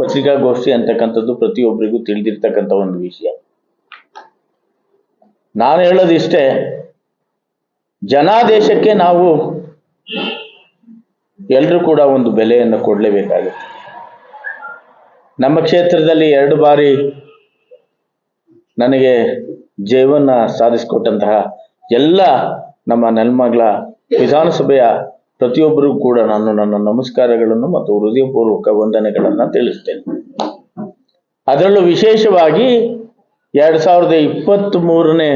ಪತ್ರಿಕಾಗೋಷ್ಠಿ ಅಂತಕ್ಕಂಥದ್ದು ಪ್ರತಿಯೊಬ್ಬರಿಗೂ ತಿಳಿದಿರ್ತಕ್ಕಂಥ ಒಂದು ವಿಷಯ. ನಾನು ಹೇಳೋದಿಷ್ಟೇ ಜನಾದೇಶಕ್ಕೆ ನಾವು ಎಲ್ಲರೂ ಕೂಡ ಒಂದು ಬೆಲೆಯನ್ನು ಕೊಡಲೇಬೇಕಾಗುತ್ತೆ. ನಮ್ಮ ಕ್ಷೇತ್ರದಲ್ಲಿ ಎರಡು ಬಾರಿ ನನಗೆ ಜೀವನ ಸಾಧಿಸಿಕೊಟ್ಟಂತಹ ಎಲ್ಲ ನಮ್ಮ ನೆಲಮಂಗಲ ವಿಧಾನಸಭೆಯ ಪ್ರತಿಯೊಬ್ಬರಿಗೂ ಕೂಡ ನಾನು ನನ್ನ ನಮಸ್ಕಾರಗಳನ್ನು ಮತ್ತು ಹೃದಯಪೂರ್ವಕ ವಂದನೆಗಳನ್ನು ತಿಳಿಸ್ತೇನೆ. ಅದರಲ್ಲೂ ವಿಶೇಷವಾಗಿ ಎರಡು ಸಾವಿರದ ಇಪ್ಪತ್ತ್ ಮೂರನೇ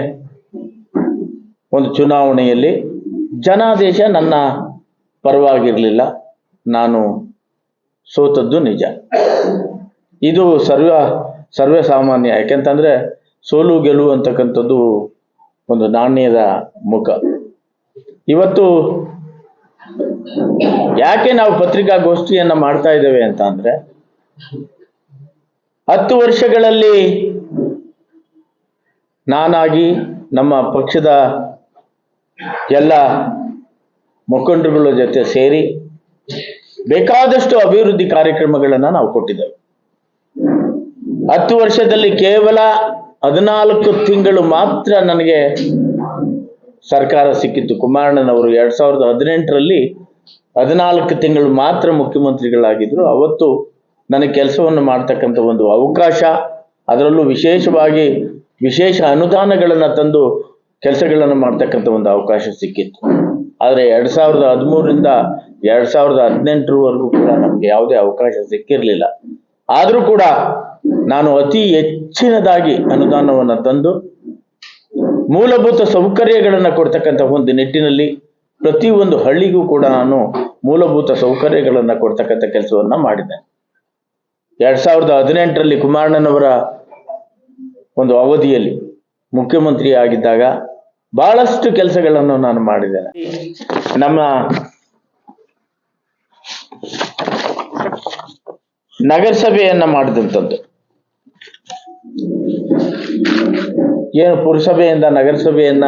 ಒಂದು ಚುನಾವಣೆಯಲ್ಲಿ ಜನಾದೇಶ ನನ್ನ ಪರವಾಗಿರಲಿಲ್ಲ. ನಾನು ಸೋತದ್ದು ನಿಜ. ಇದು ಸರ್ವ ಸರ್ವೇ ಸಾಮಾನ್ಯ ಯಾಕೆಂತಂದ್ರೆ ಸೋಲು ಗೆಲುವು ಅಂತಕ್ಕಂಥದ್ದು ಒಂದು ನಾಣ್ಯದ ಮುಖ. ಇವತ್ತು ಯಾಕೆ ನಾವು ಪತ್ರಿಕಾಗೋಷ್ಠಿಯನ್ನ ಮಾಡ್ತಾ ಇದ್ದೇವೆ ಅಂತ ಅಂದ್ರೆ ಹತ್ತು ವರ್ಷಗಳಲ್ಲಿ ನಾನಾಗಿ ನಮ್ಮ ಪಕ್ಷದ ಎಲ್ಲ ಮುಖಂಡರುಗಳ ಜೊತೆ ಸೇರಿ ಬೇಕಾದಷ್ಟು ಅಭಿವೃದ್ಧಿ ಕಾರ್ಯಕ್ರಮಗಳನ್ನು ನಾವು ಕೊಟ್ಟಿದ್ದೇವೆ. ಹತ್ತು ವರ್ಷದಲ್ಲಿ ಕೇವಲ ಹದಿನಾಲ್ಕು ತಿಂಗಳು ಮಾತ್ರ ನನಗೆ ಸರ್ಕಾರ ಸಿಕ್ಕಿತ್ತು ಕುಮಾರಣ್ಣನವರು ಎರಡ್ ಸಾವಿರದ ಹದಿನೆಂಟರಲ್ಲಿ ಹದಿನಾಲ್ಕು ತಿಂಗಳು ಮಾತ್ರ ಮುಖ್ಯಮಂತ್ರಿಗಳಾಗಿದ್ರು. ಅವತ್ತು ನನಗೆ ಕೆಲಸವನ್ನು ಮಾಡ್ತಕ್ಕಂಥ ಒಂದು ಅವಕಾಶ, ಅದರಲ್ಲೂ ವಿಶೇಷವಾಗಿ ವಿಶೇಷ ಅನುದಾನಗಳನ್ನು ತಂದು ಕೆಲಸಗಳನ್ನು ಮಾಡ್ತಕ್ಕಂಥ ಒಂದು ಅವಕಾಶ ಸಿಕ್ಕಿತ್ತು. ಆದರೆ ಎರಡ್ ಸಾವಿರದ ಹದಿಮೂರರಿಂದ ಎರಡ್ ಸಾವಿರದ ಹದಿನೆಂಟರವರೆಗೂ ಕೂಡ ನಮಗೆ ಯಾವುದೇ ಅವಕಾಶ ಸಿಕ್ಕಿರಲಿಲ್ಲ. ಆದರೂ ಕೂಡ ನಾನು ಅತಿ ಹೆಚ್ಚಿನದಾಗಿ ಅನುದಾನವನ್ನು ತಂದು ಮೂಲಭೂತ ಸೌಕರ್ಯಗಳನ್ನು ಕೊಡ್ತಕ್ಕಂಥ ಒಂದು ನಿಟ್ಟಿನಲ್ಲಿ ಪ್ರತಿಯೊಂದು ಹಳ್ಳಿಗೂ ಕೂಡ ನಾನು ಮೂಲಭೂತ ಸೌಕರ್ಯಗಳನ್ನು ಕೊಡ್ತಕ್ಕಂಥ ಕೆಲಸವನ್ನ ಮಾಡಿದೆ. ಎರಡ್ ಸಾವಿರದ ಹದಿನೆಂಟರಲ್ಲಿ ಕುಮಾರಣ್ಣನವರ ಒಂದು ಅವಧಿಯಲ್ಲಿ ಮುಖ್ಯಮಂತ್ರಿ ಆಗಿದ್ದಾಗ ಬಹಳಷ್ಟು ಕೆಲಸಗಳನ್ನು ನಾನು ಮಾಡಿದ್ದೇನೆ ನಮ್ಮ ನಗರಸಭೆಯನ್ನ ಮಾಡಿದಂಥದ್ದು ಏನು ಪುರಸಭೆಯಿಂದ, ನಗರಸಭೆಯನ್ನ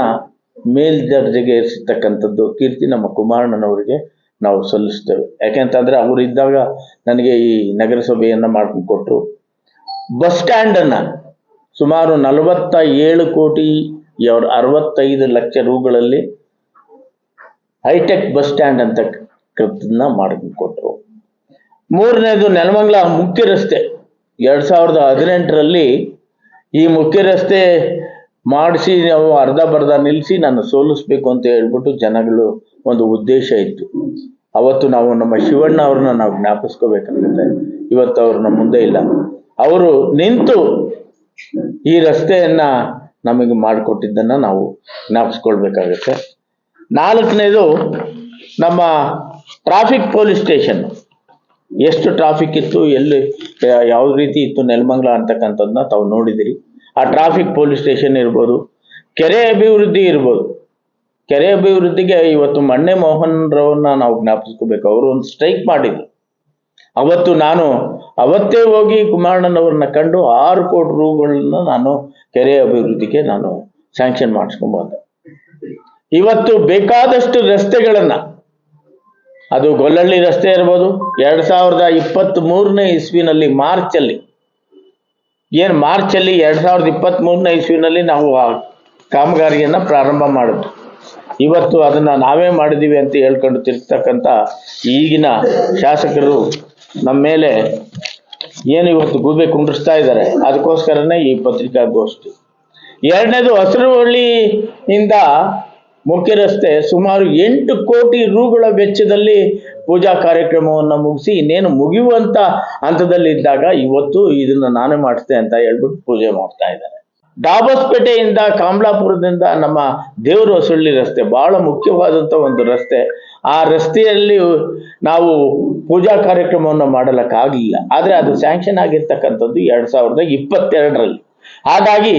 ಮೇಲ್ದರ್ಜೆಗೆ ಏರಿಸಿರ್ತಕ್ಕಂಥದ್ದು ಕೀರ್ತಿ ನಮ್ಮ ಕುಮಾರಣ್ಣನವರಿಗೆ ನಾವು ಸಲ್ಲಿಸ್ತೇವೆ. ಯಾಕೆಂತಂದ್ರೆ ಅವರು ಇದ್ದಾಗ ನನಗೆ ಈ ನಗರಸಭೆಯನ್ನ ಮಾಡ್ಕೊಂಡು ಕೊಟ್ಟರು ಬಸ್ ಸ್ಟ್ಯಾಂಡ್ ಅನ್ನ ಸುಮಾರು ನಲವತ್ತ ಏಳು ಕೋಟಿ ಎರಡು ಅರವತ್ತೈದು ಲಕ್ಷ ರೂಗಳಲ್ಲಿ ಹೈಟೆಕ್ ಬಸ್ ಸ್ಟ್ಯಾಂಡ್ ಅಂತ ಕೃತನ್ನ ಮಾಡ್ಕೊಂಡು ಕೊಟ್ಟರು ಮೂರನೇದು ನೆಲಮಂಗಲ ಮುಖ್ಯ ರಸ್ತೆ ಎರಡ್ ಸಾವಿರದ ಹದಿನೆಂಟರಲ್ಲಿ ಈ ಮುಖ್ಯ ರಸ್ತೆ ಮಾಡಿಸಿ ನಾವು ಅರ್ಧ ಬರ್ಧ ನಿಲ್ಲಿಸಿ ನಾನು ಸೋಲಿಸ್ಬೇಕು ಅಂತ ಹೇಳ್ಬಿಟ್ಟು ಜನಗಳು ಒಂದು ಉದ್ದೇಶ ಇತ್ತು. ಅವತ್ತು ನಾವು ನಮ್ಮ ಶಿವಣ್ಣ ಅವ್ರನ್ನ ನಾವು ಜ್ಞಾಪಿಸ್ಕೋಬೇಕಾಗುತ್ತೆ ಇವತ್ತು ಅವ್ರು ಮುಂದೆ ಇಲ್ಲ. ಅವರು ನಿಂತು ಈ ರಸ್ತೆಯನ್ನ ನಮಗೆ ಮಾಡಿಕೊಟ್ಟಿದ್ದನ್ನ ನಾವು ಜ್ಞಾಪಿಸ್ಕೊಳ್ಬೇಕಾಗತ್ತೆ. ನಾಲ್ಕನೇದು ನಮ್ಮ ಟ್ರಾಫಿಕ್ ಪೊಲೀಸ್ ಸ್ಟೇಷನ್ ಎಷ್ಟು ಟ್ರಾಫಿಕ್ ಇತ್ತು, ಎಲ್ಲಿ ಯಾವ ರೀತಿ ಇತ್ತು ನೆಲಮಂಗಲ ಅಂತಕ್ಕಂಥದ್ದನ್ನ ತಾವು ನೋಡಿದಿರಿ. ಆ ಟ್ರಾಫಿಕ್ ಪೊಲೀಸ್ ಸ್ಟೇಷನ್ ಇರ್ಬೋದು, ಕೆರೆ ಅಭಿವೃದ್ಧಿ ಇರ್ಬೋದು. ಕೆರೆ ಅಭಿವೃದ್ಧಿಗೆ ಇವತ್ತು ಮಣ್ಣೆ ಮೋಹನ್ ರವನ್ನ ನಾವು ಜ್ಞಾಪಿಸ್ಕೋಬೇಕು. ಅವರು ಒಂದು ಸ್ಟ್ರೈಕ್ ಮಾಡಿದ್ರು. ಅವತ್ತು ನಾನು, ಅವತ್ತೇ ಹೋಗಿ ಕುಮಾರಣ್ಣನವ್ರನ್ನ ಕಂಡು ಆರು ಕೋಟಿ ರೂಗಳನ್ನ ನಾನು ಕೆರೆ ಅಭಿವೃದ್ಧಿಗೆ ನಾನು ಸ್ಯಾಂಕ್ಷನ್ ಮಾಡಿಸ್ಕೊಂಡ್ ಬಂದೆ. ಇವತ್ತು ಬೇಕಾದಷ್ಟು ರಸ್ತೆಗಳನ್ನ, ಅದು ಗೊಲ್ಲಳ್ಳಿ ರಸ್ತೆ ಇರ್ಬೋದು, ಎರಡ್ ಸಾವಿರದ ಇಪ್ಪತ್ತ್ ಮೂರನೇ ಇಸ್ವಿನಲ್ಲಿ ಮಾರ್ಚ್ ಅಲ್ಲಿ ಏನ್ ಮಾರ್ಚ್ ಅಲ್ಲಿ ಎರಡ್ ಸಾವಿರದ ಇಪ್ಪತ್ತ್ ಮೂರನೇ ಇಸ್ವಿನಲ್ಲಿ ನಾವು ಆ ಕಾಮಗಾರಿಯನ್ನ ಪ್ರಾರಂಭ ಮಾಡಿದ್ವಿ. ಇವತ್ತು ಅದನ್ನ ನಾವೇ ಮಾಡಿದೀವಿ ಅಂತ ಹೇಳ್ಕೊಂಡು ತಿರ್ತಕ್ಕಂತ ಈಗಿನ ಶಾಸಕರು ನಮ್ಮ ಮೇಲೆ ಏನು ಇವತ್ತು ಗೂಬೆ ಕುಂಡ್ರಿಸ್ತಾ ಇದ್ದಾರೆ, ಅದಕ್ಕೋಸ್ಕರನೇ ಈ ಪತ್ರಿಕಾಗೋಷ್ಠಿ. ಎರಡನೇದು ಹಸಿರುವಳ್ಳಿಯಿಂದ ಮುಖ್ಯ ರಸ್ತೆ ಸುಮಾರು ಎಂಟು ಕೋಟಿ ರೂಗಳ ವೆಚ್ಚದಲ್ಲಿ ಪೂಜಾ ಕಾರ್ಯಕ್ರಮವನ್ನು ಮುಗಿಸಿ ಇನ್ನೇನು ಮುಗಿಯುವಂತ ಹಂತದಲ್ಲಿ ಇದ್ದಾಗ ಇವತ್ತು ಇದನ್ನ ನಾನೇ ಮಾಡಿಸ್ದೆ ಅಂತ ಹೇಳ್ಬಿಟ್ಟು ಪೂಜೆ ಮಾಡ್ತಾ ಇದ್ದಾರೆ. ಡಾಬಸ್ಪೇಟೆಯಿಂದ ಕಾಮ್ಲಾಪುರದಿಂದ ನಮ್ಮ ದೇವರು ಹೊಸಳ್ಳಿ ರಸ್ತೆ ಬಹಳ ಮುಖ್ಯವಾದಂತ ಒಂದು ರಸ್ತೆ. ಆ ರಸ್ತೆಯಲ್ಲಿ ನಾವು ಪೂಜಾ ಕಾರ್ಯಕ್ರಮವನ್ನು ಮಾಡಲಕ್ಕಾಗಲಿಲ್ಲ. ಆದರೆ ಅದು ಸ್ಯಾಂಕ್ಷನ್ ಆಗಿರ್ತಕ್ಕಂಥದ್ದು ಎರಡು ಸಾವಿರದ ಇಪ್ಪತ್ತೆರಡರಲ್ಲಿ. ಹಾಗಾಗಿ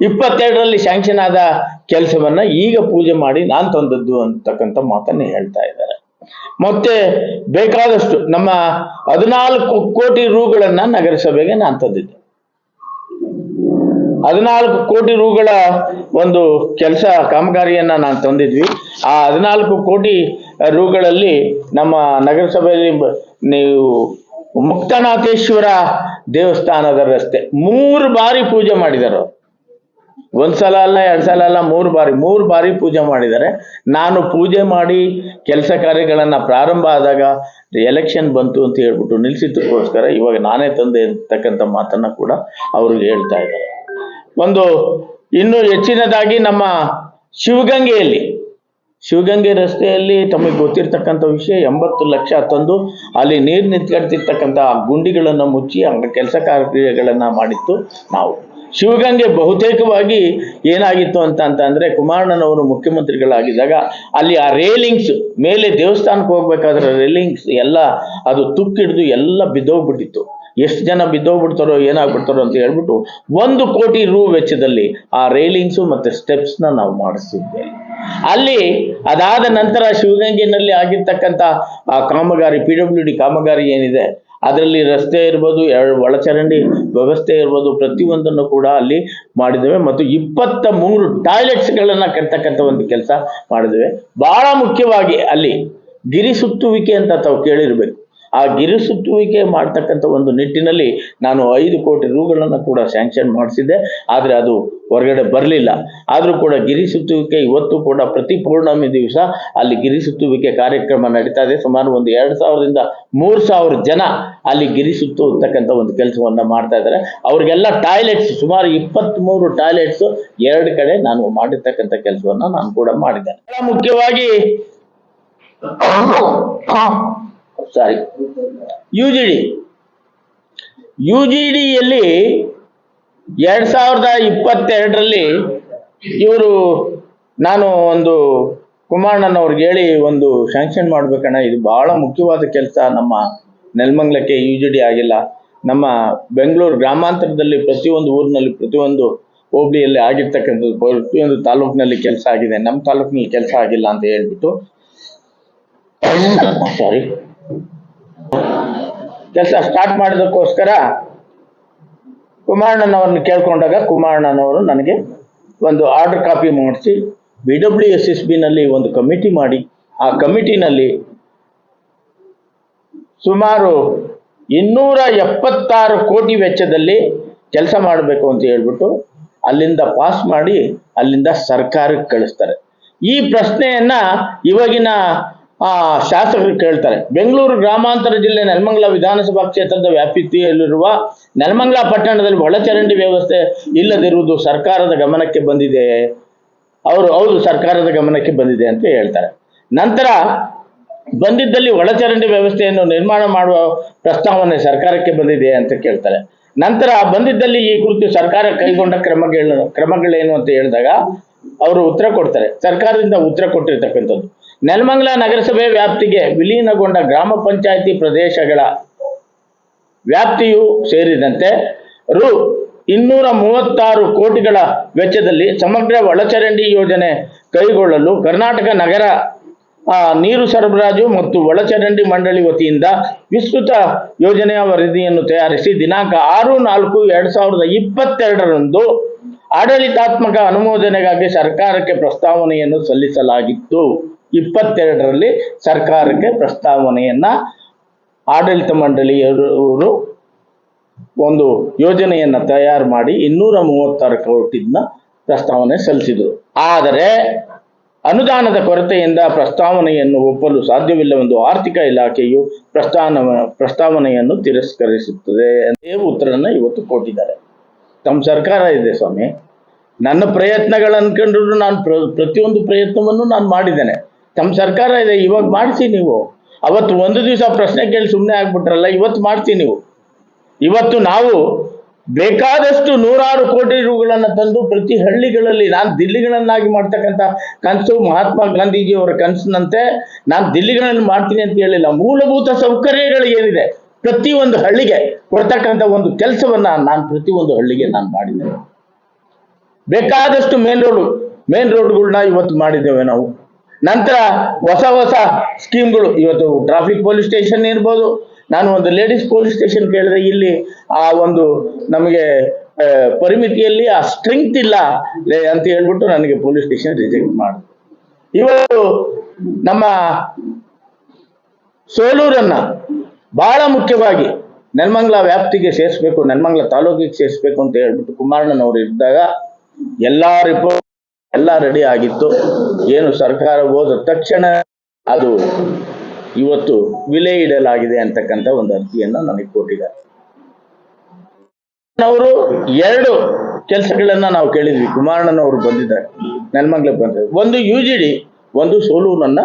ಇಪ್ಪತ್ತೆರಡರಲ್ಲಿ ಶಾಂಕ್ಷನ್ ಆದ ಕೆಲಸವನ್ನ ಈಗ ಪೂಜೆ ಮಾಡಿ ನಾನ್ ತಂದದ್ದು ಅಂತಕ್ಕಂಥ ಮಾತನ್ನ ಹೇಳ್ತಾ ಇದ್ದಾರೆ. ಮತ್ತೆ ಬೇಕಾದಷ್ಟು ನಮ್ಮ ಹದಿನಾಲ್ಕು ಕೋಟಿ ರೂಗಳನ್ನ ನಗರಸಭೆಗೆ ನಾನು ತಂದಿದ್ದೆ. ಹದಿನಾಲ್ಕು ಕೋಟಿ ರೂಗಳ ಒಂದು ಕೆಲಸ, ಕಾಮಗಾರಿಯನ್ನ ನಾನು ತಂದಿದ್ವಿ. ಆ ಹದಿನಾಲ್ಕು ಕೋಟಿ ರೂಗಳಲ್ಲಿ ನಮ್ಮ ನಗರಸಭೆಯಲ್ಲಿ ನೀವು ಮುಕ್ತನಾಥೇಶ್ವರ ದೇವಸ್ಥಾನದ ರಸ್ತೆ ಮೂರು ಬಾರಿ ಪೂಜೆ ಮಾಡಿದರು. ಒಂದ್ಸಲ ಅಲ್ಲ, ಎರಡ್ ಸಲ ಅಲ್ಲ, ಮೂರು ಬಾರಿ ಮೂರು ಬಾರಿ ಪೂಜೆ ಮಾಡಿದ್ದಾರೆ ನಾನು ಪೂಜೆ ಮಾಡಿ ಕೆಲಸ ಕಾರ್ಯಗಳನ್ನ ಪ್ರಾರಂಭ ಆದಾಗ ಎಲೆಕ್ಷನ್ ಬಂತು ಅಂತ ಹೇಳ್ಬಿಟ್ಟು ನಿಲ್ಸಿದ್ದಕ್ಕೋಸ್ಕರ ಇವಾಗ ನಾನೇ ತಂದೆ ಅಂತಕ್ಕಂಥ ಮಾತನ್ನ ಕೂಡ ಅವ್ರಿಗೆ ಹೇಳ್ತಾ ಇದ್ದಾರೆ ಒಂದು ಇನ್ನು ಹೆಚ್ಚಿನದಾಗಿ ನಮ್ಮ ಶಿವಗಂಗೆಯಲ್ಲಿ ಶಿವಗಂಗೆ ರಸ್ತೆಯಲ್ಲಿ ತಮಗೆ ಗೊತ್ತಿರ್ತಕ್ಕಂಥ ವಿಷಯ, ಎಂಬತ್ತು ಲಕ್ಷ ತಂದು ಅಲ್ಲಿ ನೀರು ನಿಂತ್ಕೊಳ್ತಿರ್ತಕ್ಕಂಥ ಗುಂಡಿಗಳನ್ನು ಮುಚ್ಚಿ ಅವರ ಕೆಲಸ ಕಾರ್ಯಗಳನ್ನು ಮಾಡಿತ್ತು ನಾವು. ಶಿವಗಂಗೆ ಬಹುತೇಕವಾಗಿ ಏನಾಗಿತ್ತು ಅಂತ ಅಂತಂದರೆ ಕುಮಾರಣ್ಣನವರು ಮುಖ್ಯಮಂತ್ರಿಗಳಾಗಿದ್ದಾಗ ಅಲ್ಲಿ ಆ ರೇಲಿಂಗ್ಸ್ ಮೇಲೆ ದೇವಸ್ಥಾನಕ್ಕೆ ಹೋಗ್ಬೇಕಾದ್ರೆ ರೇಲಿಂಗ್ಸ್ ಎಲ್ಲ ಅದು ತುಕ್ಕಿಡ್ದು ಎಲ್ಲ ಬಿದ್ದೋಗ್ಬಿಟ್ಟಿತ್ತು. ಎಷ್ಟು ಜನ ಬಿದ್ದೋಗ್ಬಿಡ್ತಾರೋ, ಏನಾಗ್ಬಿಡ್ತಾರೋ ಅಂತ ಹೇಳ್ಬಿಟ್ಟು ಒಂದು ಕೋಟಿ ರೂ ವೆಚ್ಚದಲ್ಲಿ ಆ ರೈಲಿಂಗ್ಸು ಮತ್ತು ಸ್ಟೆಪ್ಸ್ನ ನಾವು ಮಾಡಿಸಿದ್ದೆ. ಅಲ್ಲಿ ಅದಾದ ನಂತರ ಶಿವಗಂಗೆನಲ್ಲಿ ಆಗಿರ್ತಕ್ಕಂಥ, ಆ ಕಾಮಗಾರಿ ಪಿ ಡಬ್ಲ್ಯೂ ಡಿ ಕಾಮಗಾರಿ ಏನಿದೆ, ಅದರಲ್ಲಿ ರಸ್ತೆ ಇರ್ಬೋದು, ಎರಡು ಒಳಚರಂಡಿ ವ್ಯವಸ್ಥೆ ಇರ್ಬೋದು, ಪ್ರತಿಯೊಂದನ್ನು ಕೂಡ ಅಲ್ಲಿ ಮಾಡಿದ್ದೇವೆ ಮತ್ತು ಇಪ್ಪತ್ತ ಮೂರು ಟಾಯ್ಲೆಟ್ಸ್ಗಳನ್ನು ಕಟ್ತಕ್ಕಂಥ ಒಂದು ಕೆಲಸ ಮಾಡಿದ್ದೇವೆ. ಬಹಳ ಮುಖ್ಯವಾಗಿ ಅಲ್ಲಿ ಗಿರಿ ಸುತ್ತುವಿಕೆ ಅಂತ ತಾವು ಕೇಳಿರ್ಬೇಕು. ಆ ಗಿರಿಸುತ್ತುವಿಕೆ ಮಾಡ್ತಕ್ಕಂಥ ಒಂದು ನಿಟ್ಟಿನಲ್ಲಿ ನಾನು ಐದು ಕೋಟಿ ರೂಗಳನ್ನು ಕೂಡ ಸ್ಯಾಂಕ್ಷನ್ ಮಾಡಿಸಿದ್ದೆ. ಆದರೆ ಅದು ಹೊರಗಡೆ ಬರಲಿಲ್ಲ. ಆದರೂ ಕೂಡ ಗಿರಿ ಸುತ್ತುವಿಕೆ ಇವತ್ತು ಕೂಡ ಪ್ರತಿ ಪೂರ್ಣಮಿ ದಿವಸ ಅಲ್ಲಿ ಗಿರಿಸುತ್ತುವಿಕೆ ಕಾರ್ಯಕ್ರಮ ನಡೀತಾ ಇದೆ. ಸುಮಾರು ಒಂದು ಎರಡು ಸಾವಿರದಿಂದ ಮೂರು ಸಾವಿರ ಜನ ಅಲ್ಲಿ ಗಿರಿ ಅಂತಕ್ಕಂಥ ಒಂದು ಕೆಲಸವನ್ನ ಮಾಡ್ತಾ ಇದ್ದಾರೆ. ಅವರಿಗೆಲ್ಲ ಟಾಯ್ಲೆಟ್ಸ್, ಸುಮಾರು ಇಪ್ಪತ್ತ್ಮೂರು ಟಾಯ್ಲೆಟ್ಸ್ ಎರಡು ಕಡೆ ನಾನು ಮಾಡಿರ್ತಕ್ಕಂಥ ಕೆಲಸವನ್ನ ನಾನು ಕೂಡ ಮಾಡಿದ್ದೇನೆ. ಮುಖ್ಯವಾಗಿ sorry U G D U G ಡಿಯಲ್ಲಿ ಎರಡ್ ಸಾವಿರದ ಇಪ್ಪತ್ತೆರಡರಲ್ಲಿ ಇವರು ನಾನು ಒಂದು ಕುಮಾರಣ್ಣನವ್ರಿಗೆ ಹೇಳಿ ಒಂದು ಶಾಂಕ್ಷನ್ ಮಾಡ್ಬೇಕಣ್ಣ. ಇದು ಬಹಳ ಮುಖ್ಯವಾದ ಕೆಲಸ. ನಮ್ಮ ನೆಲಮಂಗ್ಲಕ್ಕೆ ಯು ಜಿ ಡಿ ಆಗಿಲ್ಲ. ನಮ್ಮ ಬೆಂಗಳೂರು ಗ್ರಾಮಾಂತರದಲ್ಲಿ ಪ್ರತಿಯೊಂದು ಊರಿನಲ್ಲಿ ಪ್ರತಿಯೊಂದು ಹೋಬಳಿಯಲ್ಲಿ ಆಗಿರ್ತಕ್ಕಂಥದ್ದು, ಪ್ರತಿಯೊಂದು ತಾಲೂಕಿನಲ್ಲಿ ಕೆಲಸ ಆಗಿದೆ. ನಮ್ಮ ತಾಲೂಕಿನಲ್ಲಿ ಕೆಲಸ ಆಗಿಲ್ಲ ಅಂತ ಹೇಳ್ಬಿಟ್ಟು. ಸಾರಿ ಕೆಲಸ ಸ್ಟಾರ್ಟ್ ಮಾಡೋದಕ್ಕೋಸ್ಕರ ಕುಮಾರಣ್ಣನವ್ರನ್ನ ಕೇಳ್ಕೊಂಡಾಗ ಕುಮಾರಣ್ಣನವರು ನನಗೆ ಒಂದು ಆರ್ಡರ್ ಕಾಪಿ ಮಾಡಿಸಿ ಬಿ ಡಬ್ಲ್ಯೂ ಎಸ್ ಎಸ್ ಬಿನಲ್ಲಿ ಒಂದು ಕಮಿಟಿ ಮಾಡಿ. ಆ ಕಮಿಟಿನಲ್ಲಿ ಸುಮಾರು ಇನ್ನೂರ ಎಪ್ಪತ್ತಾರು ಕೋಟಿ ವೆಚ್ಚದಲ್ಲಿ ಕೆಲಸ ಮಾಡಬೇಕು ಅಂತ ಹೇಳ್ಬಿಟ್ಟು ಅಲ್ಲಿಂದ ಪಾಸ್ ಮಾಡಿ ಅಲ್ಲಿಂದ ಸರ್ಕಾರಕ್ಕೆ ಕಳಿಸ್ತಾರೆ. ಈ ಪ್ರಶ್ನೆಯನ್ನ ಇವಾಗಿನ ಆ, ಶಾಸಕರು ಕೇಳ್ತಾರೆ ಬೆಂಗಳೂರು ಗ್ರಾಮಾಂತರ ಜಿಲ್ಲೆ ನೆಲಮಂಗಲ ವಿಧಾನಸಭಾ ಕ್ಷೇತ್ರದ ವ್ಯಾಪ್ತಿಯಲ್ಲಿರುವ ನೆಲಮಂಗಲ ಪಟ್ಟಣದಲ್ಲಿ ಒಳಚರಂಡಿ ವ್ಯವಸ್ಥೆ ಇಲ್ಲದಿರುವುದು ಸರ್ಕಾರದ ಗಮನಕ್ಕೆ ಬಂದಿದೆ. ಅವರು ಹೌದು ಸರ್ಕಾರದ ಗಮನಕ್ಕೆ ಬಂದಿದೆ ಅಂತ ಹೇಳ್ತಾರೆ. ನಂತರ ಬಂದಿದ್ದಲ್ಲಿ ಒಳಚರಂಡಿ ವ್ಯವಸ್ಥೆಯನ್ನು ನಿರ್ಮಾಣ ಮಾಡುವ ಪ್ರಸ್ತಾವನೆ ಸರ್ಕಾರಕ್ಕೆ ಬಂದಿದೆ ಅಂತ ಕೇಳ್ತಾರೆ. ನಂತರ ಬಂದಿದ್ದಲ್ಲಿ ಈ ಕುರಿತು ಸರ್ಕಾರ ಕೈಗೊಂಡ ಕ್ರಮಗಳು ಕ್ರಮಗಳೇನು ಅಂತ ಹೇಳಿದಾಗ ಅವರು ಉತ್ತರ ಕೊಡ್ತಾರೆ. ಸರ್ಕಾರದಿಂದ ಉತ್ತರ ಕೊಟ್ಟಿರ್ತಕ್ಕಂಥದ್ದು. ನೆಲಮಂಗಲ ನಗರಸಭೆ ವ್ಯಾಪ್ತಿಗೆ ವಿಲೀನಗೊಂಡ ಗ್ರಾಮ ಪಂಚಾಯಿತಿ ಪ್ರದೇಶಗಳ ವ್ಯಾಪ್ತಿಯು ಸೇರಿದಂತೆ ರು ಇನ್ನೂರ ಮೂವತ್ತಾರು ಕೋಟಿಗಳ ವೆಚ್ಚದಲ್ಲಿ ಸಮಗ್ರ ಒಳಚರಂಡಿ ಯೋಜನೆ ಕೈಗೊಳ್ಳಲು ಕರ್ನಾಟಕ ನಗರ ನೀರು ಸರಬರಾಜು ಮತ್ತು ಒಳಚರಂಡಿ ಮಂಡಳಿ ವತಿಯಿಂದ ವಿಸ್ತೃತ ಯೋಜನೆಯ ವರದಿಯನ್ನು ತಯಾರಿಸಿ ದಿನಾಂಕ ಆರು ನಾಲ್ಕು ಎರಡ್ ಸಾವಿರದ ಇಪ್ಪತ್ತೆರಡರಂದು ಆಡಳಿತಾತ್ಮಕ ಅನುಮೋದನೆಗಾಗಿ ಸರ್ಕಾರಕ್ಕೆ ಪ್ರಸ್ತಾವನೆಯನ್ನು ಸಲ್ಲಿಸಲಾಗಿತ್ತು. ಇಪ್ಪತ್ತೆರಡರಲ್ಲಿ ಸರ್ಕಾರಕ್ಕೆ ಪ್ರಸ್ತಾವನೆಯನ್ನ ಆಡಳಿತ ಮಂಡಳಿಯವರು ಒಂದು ಯೋಜನೆಯನ್ನ ತಯಾರು ಮಾಡಿ ಇನ್ನೂರ ಮೂವತ್ತಾರು ಕೋಟಿನ ಪ್ರಸ್ತಾವನೆ ಸಲ್ಲಿಸಿದರು. ಆದರೆ ಅನುದಾನದ ಕೊರತೆಯಿಂದ ಪ್ರಸ್ತಾವನೆಯನ್ನು ಒಪ್ಪಲು ಸಾಧ್ಯವಿಲ್ಲವೆಂದು ಆರ್ಥಿಕ ಇಲಾಖೆಯು ಪ್ರಸ್ತಾನ ಪ್ರಸ್ತಾವನೆಯನ್ನು ತಿರಸ್ಕರಿಸುತ್ತದೆ ಅದೇ ಉತ್ತರನ ಇವತ್ತು ಕೊಟ್ಟಿದ್ದಾರೆ. ತಮ್ಮ ಸರ್ಕಾರ ಇದೆ ಸ್ವಾಮಿ. ನನ್ನ ಪ್ರಯತ್ನಗಳು ಕಂಡು ನಾನು ಪ್ರತಿಯೊಂದು ಪ್ರಯತ್ನವನ್ನು ನಾನು ಮಾಡಿದ್ದೇನೆ. ತಮ್ಮ ಸರ್ಕಾರ ಇದೆ, ಇವಾಗ ಮಾಡಿಸಿ ನೀವು. ಅವತ್ತು ಒಂದು ದಿವಸ ಪ್ರಶ್ನೆ ಕೇಳಿ ಸುಮ್ಮನೆ ಆಗ್ಬಿಟ್ರಲ್ಲ, ಇವತ್ತು ಮಾಡ್ತೀವಿ ನೀವು. ಇವತ್ತು ನಾವು ಬೇಕಾದಷ್ಟು ನೂರಾರು ಕೋಟಿ ರೂಗಳನ್ನು ತಂದು ಪ್ರತಿ ಹಳ್ಳಿಗಳಲ್ಲಿ, ನಾನು ದಿಲ್ಲಿಗಳನ್ನಾಗಿ ಮಾಡ್ತಕ್ಕಂಥ ಕನಸು ಮಹಾತ್ಮ ಗಾಂಧೀಜಿಯವರ ಕನಸಿನಂತೆ ನಾನು ದಿಲ್ಲಿಗಳನ್ನು ಮಾಡ್ತೀನಿ ಅಂತ ಹೇಳಿಲ್ಲ. ಮೂಲಭೂತ ಸೌಕರ್ಯಗಳು ಏನಿದೆ? ಪ್ರತಿ ಒಂದು ಹಳ್ಳಿಗೆ ಕೊಡ್ತಕ್ಕಂಥ ಒಂದು ಕೆಲಸವನ್ನ ನಾನು ಪ್ರತಿ ಒಂದು ಹಳ್ಳಿಗೆ ನಾನು ಮಾಡಿದ್ದೇನೆ. ಬೇಕಾದಷ್ಟು ಮೇನ್ ರೋಡ್, ಮೇನ್ ರೋಡ್ಗಳನ್ನ ಇವತ್ತು ಮಾಡಿದ್ದೇವೆ ನಾವು. ನಂತರ ಹೊಸ ಹೊಸ ಸ್ಕೀಮ್ಗಳು. ಇವತ್ತು ಟ್ರಾಫಿಕ್ ಪೊಲೀಸ್ ಸ್ಟೇಷನ್ ಇರ್ಬೋದು. ನಾನು ಒಂದು ಲೇಡೀಸ್ ಪೊಲೀಸ್ ಸ್ಟೇಷನ್ ಕೇಳಿದ್ರೆ ಇಲ್ಲಿ ಆ ಒಂದು ನಮಗೆ ಪರಿಮಿತಿಯಲ್ಲಿ ಆ ಸ್ಟ್ರೆಂತ್ ಇಲ್ಲ ಅಂತ ಹೇಳ್ಬಿಟ್ಟು ನನಗೆ ಪೊಲೀಸ್ ಸ್ಟೇಷನ್ ರಿಜೆಕ್ಟ್ ಮಾಡಿದ್ರು. ಇವತ್ತು ನಮ್ಮ ಸೋಲೂರನ್ನ ಬಹಳ ಮುಖ್ಯವಾಗಿ ನೆಲಮಂಗ್ಲ ವ್ಯಾಪ್ತಿಗೆ ಸೇರಿಸ್ಬೇಕು, ನೆಲಮಂಗ್ಲ ತಾಲೂಕಿಗೆ ಸೇರಿಸ್ಬೇಕು ಅಂತ ಹೇಳ್ಬಿಟ್ಟು ಕುಮಾರಣ್ಣನವರು ಇದ್ದಾಗ ಎಲ್ಲ ರಿಪೋರ್ಟ್ ಎಲ್ಲ ರೆಡಿ ಆಗಿತ್ತು. ಏನು ಸರ್ಕಾರ ಹೋದ ತಕ್ಷಣ ಅದು ಇವತ್ತು ವಿಲೆ ಇಡಲಾಗಿದೆ ಅಂತಕ್ಕಂಥ ಒಂದು ಅರ್ಜಿಯನ್ನು ನನಗೆ ಕೊಟ್ಟಿದ್ದಾರೆ. ಅವರು ಎರಡು ಕೆಲಸಗಳನ್ನ ನಾವು ಕೇಳಿದ್ವಿ. ಕುಮಾರಣ್ಣನವರು ಬಂದಿದ್ದಾರೆ, ನೆಲಮಂಗ್ಲಕ್ಕೆ ಬಂದಿದ್ದಾರೆ. ಒಂದು ಯು ಜಿ ಡಿ ಒಂದು ಸೋಲೂರನ್ನ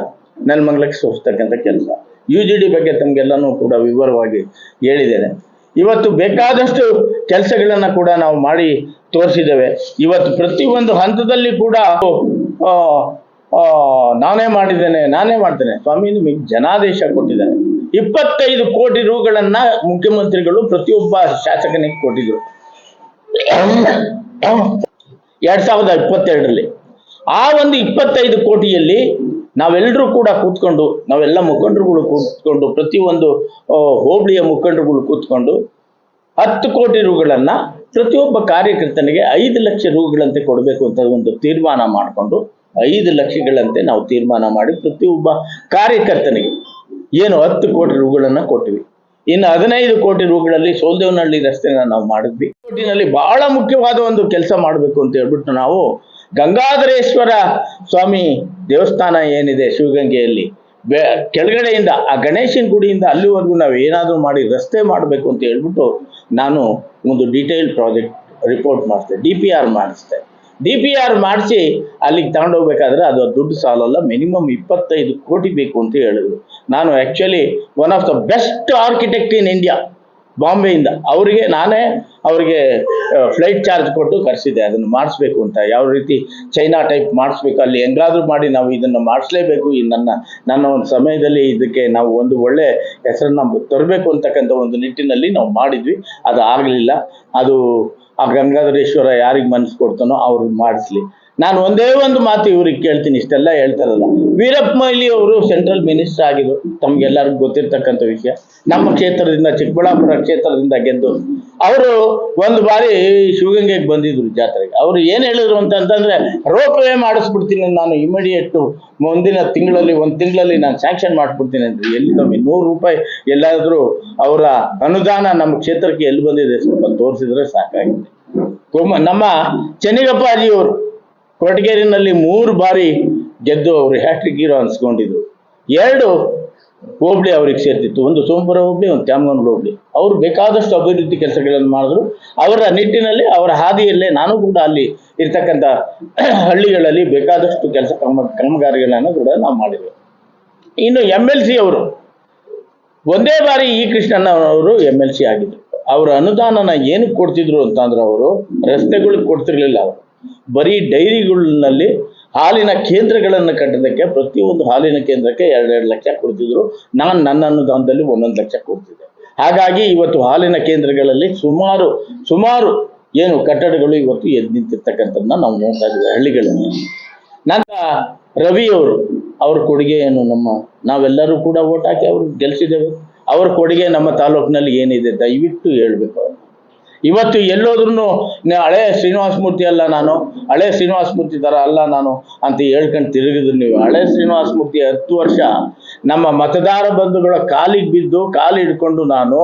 ನೆಲಮಂಗ್ಲಕ್ಕೆ ಸೋಸ್ತಕ್ಕಂಥ ಕೆಲಸ. ಯು ಜಿ ಡಿ ಬಗ್ಗೆ ತಮಗೆಲ್ಲನೂ ಕೂಡ ವಿವರವಾಗಿ ಹೇಳಿದ್ದೇನೆ. ಇವತ್ತು ಬೇಕಾದಷ್ಟು ಕೆಲಸಗಳನ್ನ ಕೂಡ ನಾವು ಮಾಡಿ ತೋರಿಸಿದ್ದೇವೆ. ಇವತ್ತು ಪ್ರತಿಯೊಂದು ಹಂತದಲ್ಲಿ ಕೂಡ ನಾನೇ ಮಾಡಿದ್ದೇನೆ, ನಾನೇ ಮಾಡ್ತೇನೆ. ಸ್ವಾಮಿ, ನಿಮಗೆ ಜನಾದೇಶ ಕೊಟ್ಟಿದ್ದಾರೆ. ಇಪ್ಪತ್ತೈದು ಕೋಟಿ ರೂಗಳನ್ನ ಮುಖ್ಯಮಂತ್ರಿಗಳು ಪ್ರತಿಯೊಬ್ಬ ಶಾಸಕನಿಗೆ ಕೊಟ್ಟಿದ್ರು. ಎರಡ್ ಸಾವಿರದ ಇಪ್ಪತ್ತೆರಡರಲ್ಲಿ. ಆ ಒಂದು ಇಪ್ಪತ್ತೈದು ಕೋಟಿಯಲ್ಲಿ ನಾವೆಲ್ಲರೂ ಕೂಡ ಕೂತ್ಕೊಂಡು, ನಾವೆಲ್ಲ ಮುಖಂಡರುಗಳು ಕೂತ್ಕೊಂಡು, ಪ್ರತಿಯೊಂದು ಹೋಬಳಿಯ ಮುಖಂಡರುಗಳು ಕೂತ್ಕೊಂಡು, ಹತ್ತು ಕೋಟಿ ರೂಗಳನ್ನ ಪ್ರತಿಯೊಬ್ಬ ಕಾರ್ಯಕರ್ತನಿಗೆ ಐದು ಲಕ್ಷ ರೂಗಳಂತೆ ಕೊಡಬೇಕು ಅಂತ ಒಂದು ತೀರ್ಮಾನ ಮಾಡಿಕೊಂಡು ಐದು ಲಕ್ಷಗಳಂತೆ ನಾವು ತೀರ್ಮಾನ ಮಾಡಿ ಪ್ರತಿಯೊಬ್ಬ ಕಾರ್ಯಕರ್ತನಿಗೆ ಏನು ಹತ್ತು ಕೋಟಿ ರೂಗಳನ್ನು ಕೊಟ್ಟಿವಿ. ಇನ್ನು ಹದಿನೈದು ಕೋಟಿ ರೂಗಳಲ್ಲಿ ಸೋಲ್ದೇವನಹಳ್ಳಿ ರಸ್ತೆನ ನಾವು ಮಾಡಿದ್ವಿ. ಕೋಟಿನಲ್ಲಿ ಬಹಳ ಮುಖ್ಯವಾದ ಒಂದು ಕೆಲಸ ಮಾಡಬೇಕು ಅಂತ ಹೇಳ್ಬಿಟ್ಟು ನಾವು ಗಂಗಾಧರೇಶ್ವರ ಸ್ವಾಮಿ ದೇವಸ್ಥಾನ ಏನಿದೆ ಶಿವಗಂಗೆಯಲ್ಲಿ ಕೆಳಗಡೆಯಿಂದ, ಆ ಗಣೇಶನ ಗುಡಿಯಿಂದ ಅಲ್ಲಿವರೆಗೂ ನಾವು ಏನಾದರೂ ಮಾಡಿ ರಸ್ತೆ ಮಾಡಬೇಕು ಅಂತ ಹೇಳ್ಬಿಟ್ಟು ನಾನು ಒಂದು ಡಿಟೇಲ್ ಪ್ರಾಜೆಕ್ಟ್ ರಿಪೋರ್ಟ್ ಮಾಡಿಸ್ದೆ ಡಿ ಪಿ ಆರ್ ಮಾಡಿಸ್ದೆ ಡಿ ಪಿ ಆರ್ ಮಾಡಿಸಿ ಅಲ್ಲಿಗೆ ತಗೊಂಡೋಗ್ಬೇಕಾದ್ರೆ ಅದು ದುಡ್ಡು ಸಾಲಲ್ಲ, ಮಿನಿಮಮ್ ಇಪ್ಪತ್ತೈದು ಕೋಟಿ ಬೇಕು ಅಂತ ಹೇಳಿದ್ರು. ನಾನು actually one of the best architect in India ಬಾಂಬೆಯಿಂದ. ಅವರಿಗೆ ನಾನೇ ಅವರಿಗೆ ಫ್ಲೈಟ್ ಚಾರ್ಜ್ ಕೊಟ್ಟು ಕರೆಸಿದ್ದೆ. ಅದನ್ನು ಮಾಡಿಸ್ಬೇಕು ಅಂತ. ಯಾವ ರೀತಿ ಚೈನಾ ಟೈಪ್ ಮಾಡಿಸ್ಬೇಕು, ಅಲ್ಲಿ ಹೆಂಗಾದರೂ ಮಾಡಿ ನಾವು ಇದನ್ನು ಮಾಡಿಸ್ಲೇಬೇಕು. ಈ ನನ್ನ ನನ್ನ ಒಂದು ಸಮಯದಲ್ಲಿ ಇದಕ್ಕೆ ನಾವು ಒಂದು ಒಳ್ಳೆ ಹೆಸರನ್ನ ತರಬೇಕು ಅಂತಕ್ಕಂಥ ಒಂದು ನಿಟ್ಟಿನಲ್ಲಿ ನಾವು ಮಾಡಿದ್ವಿ. ಅದು ಆಗಲಿಲ್ಲ. ಅದು ಆ ಗಂಗಾಧರೇಶ್ವರ ಯಾರಿಗೆ ಮನಸ್ಸು ಕೊಡ್ತಾನೋ ಅವ್ರಿಗೆ ಮಾಡಿಸ್ಲಿ. ನಾನು ಒಂದೇ ಒಂದು ಮಾತು ಇವ್ರಿಗೆ ಕೇಳ್ತೀನಿ, ಇಷ್ಟೆಲ್ಲ ಹೇಳ್ತಾರಲ್ಲ. ವೀರಪ್ಪ ಮೊಯ್ಲಿ ಅವರು ಸೆಂಟ್ರಲ್ ಮಿನಿಸ್ಟರ್ ಆಗಿದ್ರು, ತಮ್ಗೆಲ್ಲರಿಗೂ ಗೊತ್ತಿರ್ತಕ್ಕಂಥ ವಿಷಯ. ನಮ್ಮ ಕ್ಷೇತ್ರದಿಂದ, ಚಿಕ್ಕಬಳ್ಳಾಪುರ ಕ್ಷೇತ್ರದಿಂದ ಗೆದ್ದು, ಅವರು ಒಂದು ಬಾರಿ ಶಿವಗಂಗೆಗೆ ಬಂದಿದ್ರು ಜಾತ್ರೆಗೆ. ಅವರು ಏನು ಹೇಳಿದ್ರು ಅಂತಂತಂದ್ರೆ ರೋಪ್ ವೇ ಮಾಡಿಸ್ಬಿಡ್ತೀನಿ ನಾನು ಇಮಿಡಿಯೇಟ್ ಮುಂದಿನ ತಿಂಗಳಲ್ಲಿ, ಒಂದು ತಿಂಗಳಲ್ಲಿ ನಾನು ಸ್ಯಾಂಕ್ಷನ್ ಮಾಡಿಸ್ಬಿಡ್ತೀನಿ ಅಂದ್ರೆ ಎಲ್ಲಿ ಕಮ್ಮಿ ನೂರು ರೂಪಾಯಿ ಎಲ್ಲಾದರೂ ಅವರ ಅನುದಾನ ನಮ್ಮ ಕ್ಷೇತ್ರಕ್ಕೆ ಎಲ್ಲಿ ಬಂದಿದೆ ಸ್ವಲ್ಪ ತೋರಿಸಿದ್ರೆ ಸಾಕಾಗಿದೆ. ನಮ್ಮ ನಮ್ಮ ಚೆನ್ನಿಗಪ್ಪಾಜಿಯವರು ಕೊರಟಗೆರೆನಲ್ಲಿ ಮೂರು ಬಾರಿ ಗೆದ್ದು ಅವರು ಹ್ಯಾಟ್ರಿಕ್ ಹೀರೋ ಅನ್ಸ್ಕೊಂಡಿದ್ರು. ಎರಡು ಹೋಬಳಿ ಅವ್ರಿಗೆ ಸೇರ್ತಿತ್ತು. ಒಂದು ಸೋಮವಾರ ಹೋಬಳಿ, ಒಂದು ತ್ಯಾಮಗೌಡ ಹೋಬಳಿ. ಅವರು ಬೇಕಾದಷ್ಟು ಅಭಿವೃದ್ಧಿ ಕೆಲಸಗಳನ್ನು ಮಾಡಿದ್ರು. ಅವರ ನಿಟ್ಟಿನಲ್ಲಿ, ಅವರ ಹಾದಿಯಲ್ಲೇ ನಾನು ಕೂಡ ಅಲ್ಲಿ ಇರ್ತಕ್ಕಂಥ ಹಳ್ಳಿಗಳಲ್ಲಿ ಬೇಕಾದಷ್ಟು ಕೆಲಸ ಕಾಮ ಕಾಮಗಾರಿಗಳನ್ನು ಕೂಡ ನಾವು ಮಾಡಿದ್ವಿ. ಇನ್ನು ಎಂ ಎಲ್ ಸಿ ಅವರು, ಒಂದೇ ಬಾರಿ ಈ ಕೃಷ್ಣಣ್ಣ ಅವರು ಎಂ ಎಲ್ ಸಿ ಆಗಿದ್ರು. ಅವರ ಅನುದಾನನ ಏನಕ್ಕೆ ಕೊಡ್ತಿದ್ರು ಅಂತಂದ್ರೆ ಅವರು ರಸ್ತೆಗಳಿಗೆ ಕೊಡ್ತಿರ್ಲಿಲ್ಲ ಅವರು. ಬರೀ ಡೈರಿಗಳಲ್ಲಿ ಹಾಲಿನ ಕೇಂದ್ರಗಳನ್ನು ಕಟ್ಟೋದಕ್ಕೆ ಪ್ರತಿಯೊಂದು ಹಾಲಿನ ಕೇಂದ್ರಕ್ಕೆ ಎರಡೆರಡು ಲಕ್ಷ ಕೊಡ್ತಿದ್ರು. ನಾನು ನನ್ನ ಅನುದಾನದಲ್ಲಿ ಒಂದೊಂದು ಲಕ್ಷ ಕೊಡ್ತಿದ್ದೆ. ಹಾಗಾಗಿ ಇವತ್ತು ಹಾಲಿನ ಕೇಂದ್ರಗಳಲ್ಲಿ ಸುಮಾರು ಸುಮಾರು ಏನು ಕಟ್ಟಡಗಳು ಇವತ್ತು ಎದ್ದು ನಿಂತಿರ್ತಕ್ಕಂಥದ್ದನ್ನ ನಾವು ನೋಡ್ತಾ ಇದ್ದೀವಿ, ಹಳ್ಳಿಗಳಲ್ಲಿ. ನಂತರ ರವಿ ಅವರು, ಅವ್ರ ಕೊಡುಗೆ ಏನು ನಮ್ಮ, ನಾವೆಲ್ಲರೂ ಕೂಡ ಓಟ್ ಹಾಕಿ ಅವ್ರು ಗೆಲ್ಸಿದ್ದೇವೆ. ಅವ್ರ ಕೊಡುಗೆ ನಮ್ಮ ತಾಲೂಕಿನಲ್ಲಿ ಏನಿದೆ ದಯವಿಟ್ಟು ಹೇಳ್ಬೇಕು ಇವತ್ತು ಎಲ್ಲೋದ್ರೂ ಹಳೆ ಶ್ರೀನಿವಾಸ ಮೂರ್ತಿ ಅಲ್ಲ ನಾನು, ಹಳೆ ಶ್ರೀನಿವಾಸ ಮೂರ್ತಿ ಥರ ಅಲ್ಲ ನಾನು ಅಂತ ಹೇಳ್ಕೊಂಡು ತಿರುಗಿದ್ರು ನೀವು. ಹಳೆ ಶ್ರೀನಿವಾಸ ಮೂರ್ತಿ ಹತ್ತು ವರ್ಷ. ನಮ್ಮ ಮತದಾರ ಬಂಧುಗಳ ಕಾಲಿಗೆ ಬಿದ್ದು ಕಾಲು ಹಿಡ್ಕೊಂಡು ನಾನು